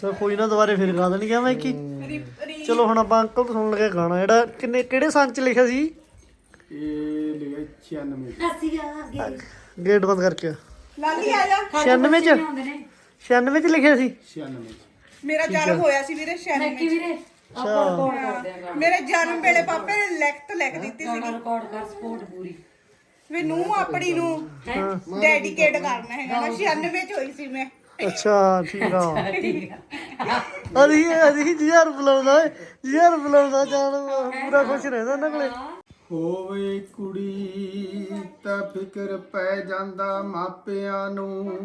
ਚਲ ਕੋਈ ਨਾ ਦੁਬਾਰੇ ਫਿਰ ਗਾ ਦੇਣਗੇ ਮੈਂ ਕੀ। ਰੀ ਚਲੋ ਹੁਣ ਆਪਾਂ ਅੰਕਲ ਤੋਂ ਸੁਣਨ ਲੱਗੇ ਗਾਣਾ ਜਿਹੜਾ ਕਿੰਨੇ ਕਿਹੜੇ ਸੰਗ ਚ ਲਿਖਿਆ ਸੀ? ਇਹ ਲਿਖਿਆ 96 ਅਸੀਂ ਆ ਗਏ ਗੇਟ ਬੰਦ ਕਰਕੇ। ਲਾਲੀ ਆ ਜਾ। 96 ਚ? 96 ਚ ਲਿਖਿਆ ਸੀ? 96 ਮੇਰਾ ਜਨਮ ਹੋਇਆ ਸੀ ਵੀਰੇ ਸ਼ਾਇਦ ਕੀ ਵੀਰੇ। ਆਪਾਂ ਰਿਕਾਰਡ ਕਰਦੇ ਆਂ ਮੇਰੇ ਜਨਮ ਵੇਲੇ ਪਾਪੇ ਨੇ ਲਿਖਤ ਲਿਖ ਦਿੱਤੀ ਸੀ ਰਿਕਾਰਡ ਕਰ ਸਪੋਰਟ ਪੂਰੀ। ਵੀ ਨੂੰ ਆਪਣੀ ਨੂੰ ਡੈਡੀਕੇਟ ਕਰਨਾ ਹੈਗਾ। ਨਾ 96 ਚ ਹੋਈ ਸੀ ਮੈਂ। ਅੱਛਾ ਠੀਕ ਆ। ਠੀਕ ਆ। ਅਸੀਂ ਅਸੀਂ ਜੀਆਰ ਬੁਲਾਉਂਦਾ ਜੀਆਰ ਬੁਲਾਉਂਦਾ ਜਾਨ ਪੂਰਾ ਖੁਸ਼ ਰਹਿੰਦਾ ਉਹਨਾਂ ਕੋਲੇ। ਹੋਵੇ ਕੁੜੀ ਤਾਂ ਫਿਕਰ ਪੈ ਜਾਂਦਾ ਮਾਪਿਆਂ ਨੂੰ।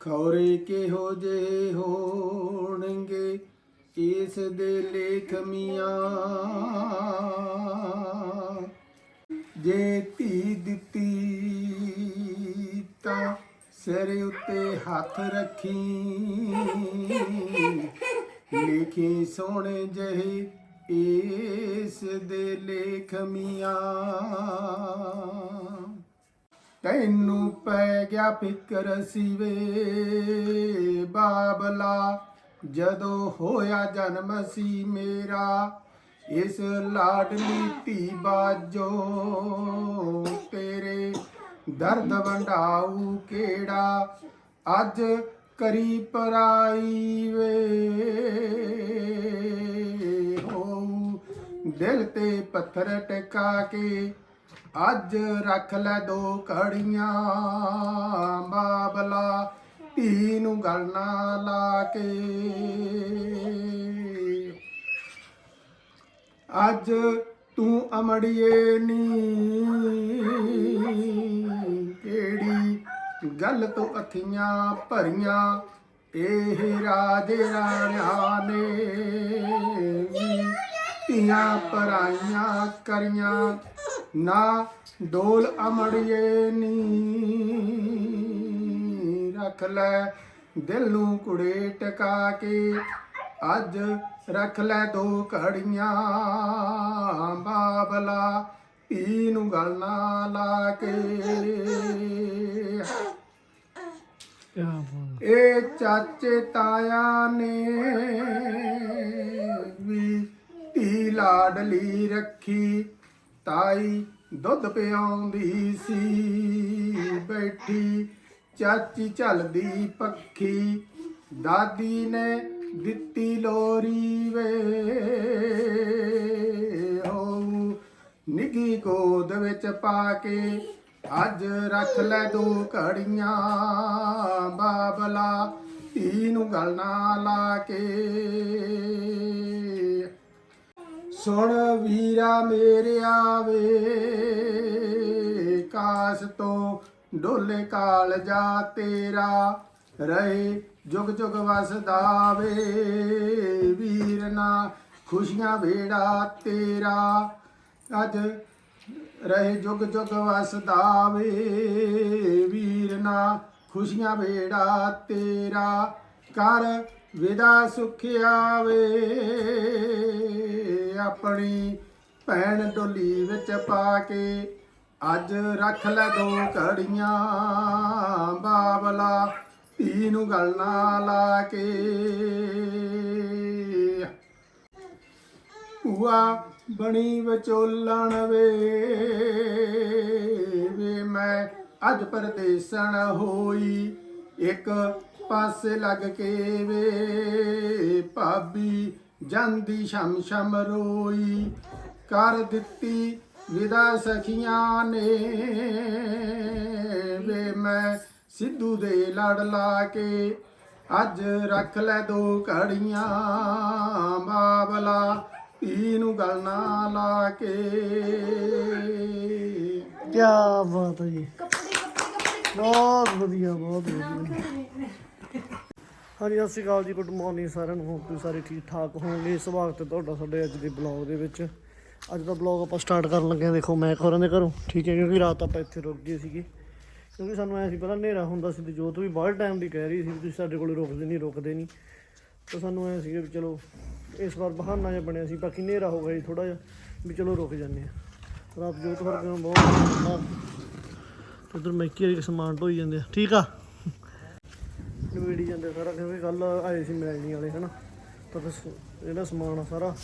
ਖੌਰੇ ਕਿਹੋ ਜੇ ਹੋਣਗੇ ਇਸ ਦੇ ਲੇਖ ਮੀਆਂ। ਜੇ ਧੀ ਦਿੱਤੀ ਸਿਰ ਉੱਤੇ ਹੱਥ ਰੱਖੀ। ਲਿਖੀ ਸੋਹਣੇ ਜਹੇ ਇਸ ਦੇ ਲੇਖ ਮੀਆਂ। ਤੈਨੂੰ ਪੈ ਗਿਆ ਫਿਕਰ ਸੀਵੇ ਬਾਬਲਾ। ਜਦੋਂ ਹੋਇਆ ਜਨਮ ਸੀ ਮੇਰਾ, ਇਸ ਲਾਡਲੀ ਧੀ ਬਾਜੋ ਤੇਰੇ ਦਰਦ ਵੰਡਾਊ ਕਿਹੜਾ? ਅੱਜ ਕਰੀ ਪਰਾਈ ਵੇ। ਹੋਊ ਦਿਲ ਤੇ ਪੱਥਰ ਟਿਕਾ ਕੇ, ਅੱਜ ਰੱਖ ਲੈ ਦੋ ਘੜੀਆਂ। ਬਾਬਲਾ ਧੀ ਨੂੰ ਗਲ ਨਾ ਲਾ ਕੇ। ਅੱਜ ਤੂੰ ਅਮੜੀਏ ਨੀ। ਕਿਹੜੀ ਗੱਲ ਤੋਂ ਅੱਖੀਆਂ ਭਰੀਆਂ? ਇਹ ਰਾਜੇ ਰਾਣਿਆਂ ਨੇ ਧੀਆਂ ਪਰਾਈਆਂ ਕਰੀਆਂ। ਨਾ ਡੋਲ ਅਮੜੀਏ ਨੀ। ਰੱਖ ਲੈ ਦਿਲ ਨੂੰ ਕੁੜੇ ਟਕਾ ਕੇ। ਅੱਜ ਰੱਖ ਲੈ ਦੋ ਘੜੀਆਂ, ਬਾਬਲਾ ਪੀ ਨੂੰ ਗਲ ਨਾ ਲਾ ਕੇ। ਇਹ ਚਾਚੇ ਤਾਇਆ ਨੇ ਵੀ ਧੀ ਲਾਡਲੀ ਰੱਖੀ। ਤਾਈ ਦੁੱਧ ਪਿਆਉਂਦੀ ਸੀ, ਬੈਠੀ ਚਾਚੀ ਝਲਦੀ ਪੱਖੀ। ਦਾਦੀ ਨੇ ਦਿੱਤੀ ਲੋਰੀ ਵੇ। ਹੋ ਨਿੱਗੀ ਗੋਦ ਵਿੱਚ ਪਾ ਕੇ ਅੱਜ ਰੱਖ ਲੈ ਦੋ ਘੜੀਆਂ। ਬਾਬਲਾ, ਧੀ ਨੂੰ ਗਲ ਨਾ ਲਾ ਕੇ। ਸੁਣ ਵੀਰਾ ਮੇਰਿਆ ਵੇ ਕਾਸ ਤੋਂ ਡੋਲੇ ਕਾਲ ਜਾ ਤੇਰਾ ਰਹੇ ਜੁਗ ਜੁਗ ਵਸਦਾ ਵੇ ਵੀਰਨਾ, ਖੁਸ਼ੀਆਂ ਵੇੜਾ ਤੇਰਾ। ਅੱਜ ਰਹੇ ਜੁਗ ਜੁਗ ਵਸਦਾ ਵੇ ਵੀਰਨਾ, ਖੁਸ਼ੀਆਂ ਵੇੜਾ ਤੇਰਾ। ਕਰ ਵਿਦਾ ਸੁਖਿਆ ਵੇ ਆਪਣੀ ਭੈਣ ਡੋਲੀ ਵਿੱਚ ਪਾ ਕੇ ਅੱਜ ਰੱਖ ਲੈ ਦੋ ਘੜੀਆਂ ਬਾਬਲਾ ਧੀ ਨੂੰ ਗਲ ਨਾ ਲਾ ਕੇ। ਭੂਆ ਬਣੀ ਵਿਚੋਲਣ ਵੇ ਵੇ ਮੈਂ ਅੱਜ ਪਰਦੇਸਣ ਹੋਈ। ਇੱਕ ਪਾਸੇ ਲੱਗ ਕੇ ਵੇ, ਭਾਬੀ ਜਾਂਦੀ ਸ਼ਮ ਸ਼ਮ ਰੋਈ। ਕਰ ਦਿੱਤੀ ਵਿਦਾ ਸਖੀਆਂ ਨੇ, ਵੇ ਮੈਂ ਸਿੱਧੂ ਦੇ ਲੜ ਲਾ ਕੇ ਅੱਜ ਰੱਖ ਲੈ ਦੋ ਘੜੀਆਂ। ਬਾਬਲਾ ਧੀ ਨੂੰ ਗਲ ਨਾ ਲਾ ਕੇ। ਕਿਆ ਬਾਤ ਹੈ ਜੀ। ਬਹੁਤ ਵਧੀਆ ਬਹੁਤ ਵਧੀਆ। ਹਾਂਜੀ, ਸਤਿ ਸ਼੍ਰੀ ਅਕਾਲ ਜੀ। ਗੁੱਡ ਮਾਰਨਿੰਗ ਸਾਰਿਆਂ ਨੂੰ। ਹੋਪ ਤੁਸੀਂ ਸਾਰੇ ਠੀਕ ਠਾਕ ਹੋਵੋਗੇ ਸਵਾਗਤ ਹੈ ਤੁਹਾਡਾ ਸਾਡੇ ਅੱਜ ਦੇ ਬਲੌਗ ਦੇ ਵਿੱਚ, ਅੱਜ ਦਾ ਬਲੌਗ ਆਪਾਂ ਸਟਾਰਟ ਕਰਨ ਲੱਗੇ ਹਾਂ। ਦੇਖੋ, ਮੈਂ ਖੋਰਾਂ ਦੇ ਘਰੋਂ, ਠੀਕ ਹੈ, ਕਿਉਂਕਿ ਰਾਤ ਆਪਾਂ ਇੱਥੇ ਰੁਕ ਗਏ ਸੀਗੇ। ਕਿਉਂਕਿ ਸਾਨੂੰ ਐ ਸੀ, ਪਹਿਲਾਂ ਹਨੇਰਾ ਹੁੰਦਾ ਸੀ ਤੇ ਜੋਤ ਵੀ ਬਹੁਤ ਟਾਈਮ ਦੀ ਕਹਿ ਰਹੀ ਸੀ ਵੀ ਤੁਸੀਂ ਸਾਡੇ ਕੋਲ ਰੁਕਦੇ ਨਹੀਂ ਰੁਕਦੇ ਨਹੀਂ। ਤਾਂ ਸਾਨੂੰ ਐ ਸੀਗਾ ਵੀ ਚਲੋ, ਇਸ ਵਾਰ ਬਹਾਨਾ ਜਿਹਾ ਬਣਿਆ ਸੀ, ਬਾਕੀ ਹਨੇਰਾ ਹੋ ਗਿਆ ਜੀ ਥੋੜਾ ਜਿਹਾ, ਵੀ ਚਲੋ ਰੁਕ ਜਾਂਦੇ ਆ ਰਾਤ ਜੋਤ ਵਰਗਾ ਬਹੁਤ ਉਧਰ ਮੈਕੀ ਵਾਲੀ ਸਮਾਨ ਢੋਈ ਜਾਂਦੇ ਆ। ਠੀਕ ਆ? ਨਵੇੜੀ ਜਾਂਦੇ ਸਾਰਾ, ਕਿਉਂਕਿ ਕੱਲ ਆਏ ਸੀ ਮਿਲਣੀ ਵਾਲੇ, ਹਨਾ? ਤਾਂ ਫਿਰ ਸ- ਜਿਹੜਾ ਸਮਾਨ ਆ ਸਾਰਾ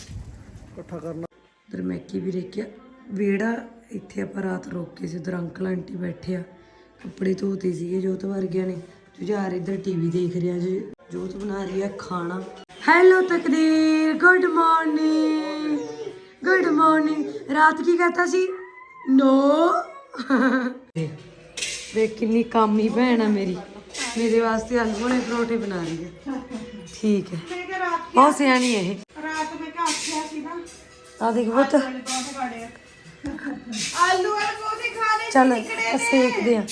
ਇਕੱਠਾ ਕਰਨਾ। ਉਧਰ ਮੈਕੀ ਵੀ ਰੇਕਿਆ ਵਿਹੜਾ ਇੱਥੇ ਆਪਾਂ ਰਾਤ ਰੋਕ ਕੇ ਸੀ, ਉਧਰ ਅੰਕਲ ਆਂਟੀ ਬੈਠੇ ਆ। ਕੱਪੜੇ ਧੋਤੇ ਸੀਗੇ ਜੋਤ ਵਰਗਿਆਂ ਨੇ। ਜੁਝਾਰ ਇੱਧਰ ਟੀਵੀ ਦੇਖ ਰਿਹਾ ਜੀ। ਜੋਤ ਬਣਾ ਰਹੀ ਹੈ ਖਾਣਾ। ਹੈਲੋ ਤਕਦੀਰ ਗੁੱਡ ਮਾਰਨਿੰਗ ਗੁੱਡ ਮਾਰਨਿੰਗ ਰਾਤ ਕੀ ਕਹਤਾ ਸੀ? ਨੋ ਵੇਖ ਕਿੰਨੀ ਕਾਮੀ ਭੈਣ ਆ ਮੇਰੀ। ਮੇਰੇ ਵਾਸਤੇ ਆਲੂ ਵਾਲੇ ਪਰੌਂਠੇ ਬਣਾ ਰਹੀ ਹੈ ਠੀਕ ਹੈ। ਬਹੁਤ ਸਿਆਣੀ ਹੈ ਇਹ। ਰਾਤ ਮੈਂ ਆਖਿਆ ਸੀ ਨਾ। ਆ ਦੇਖ ਆ ਆਲੂ ਵਾਲੇ ਪਰੌਂਠੇ ਖਾਣੇ ਚੱਲ ਸੇਕਦੇ ਆ।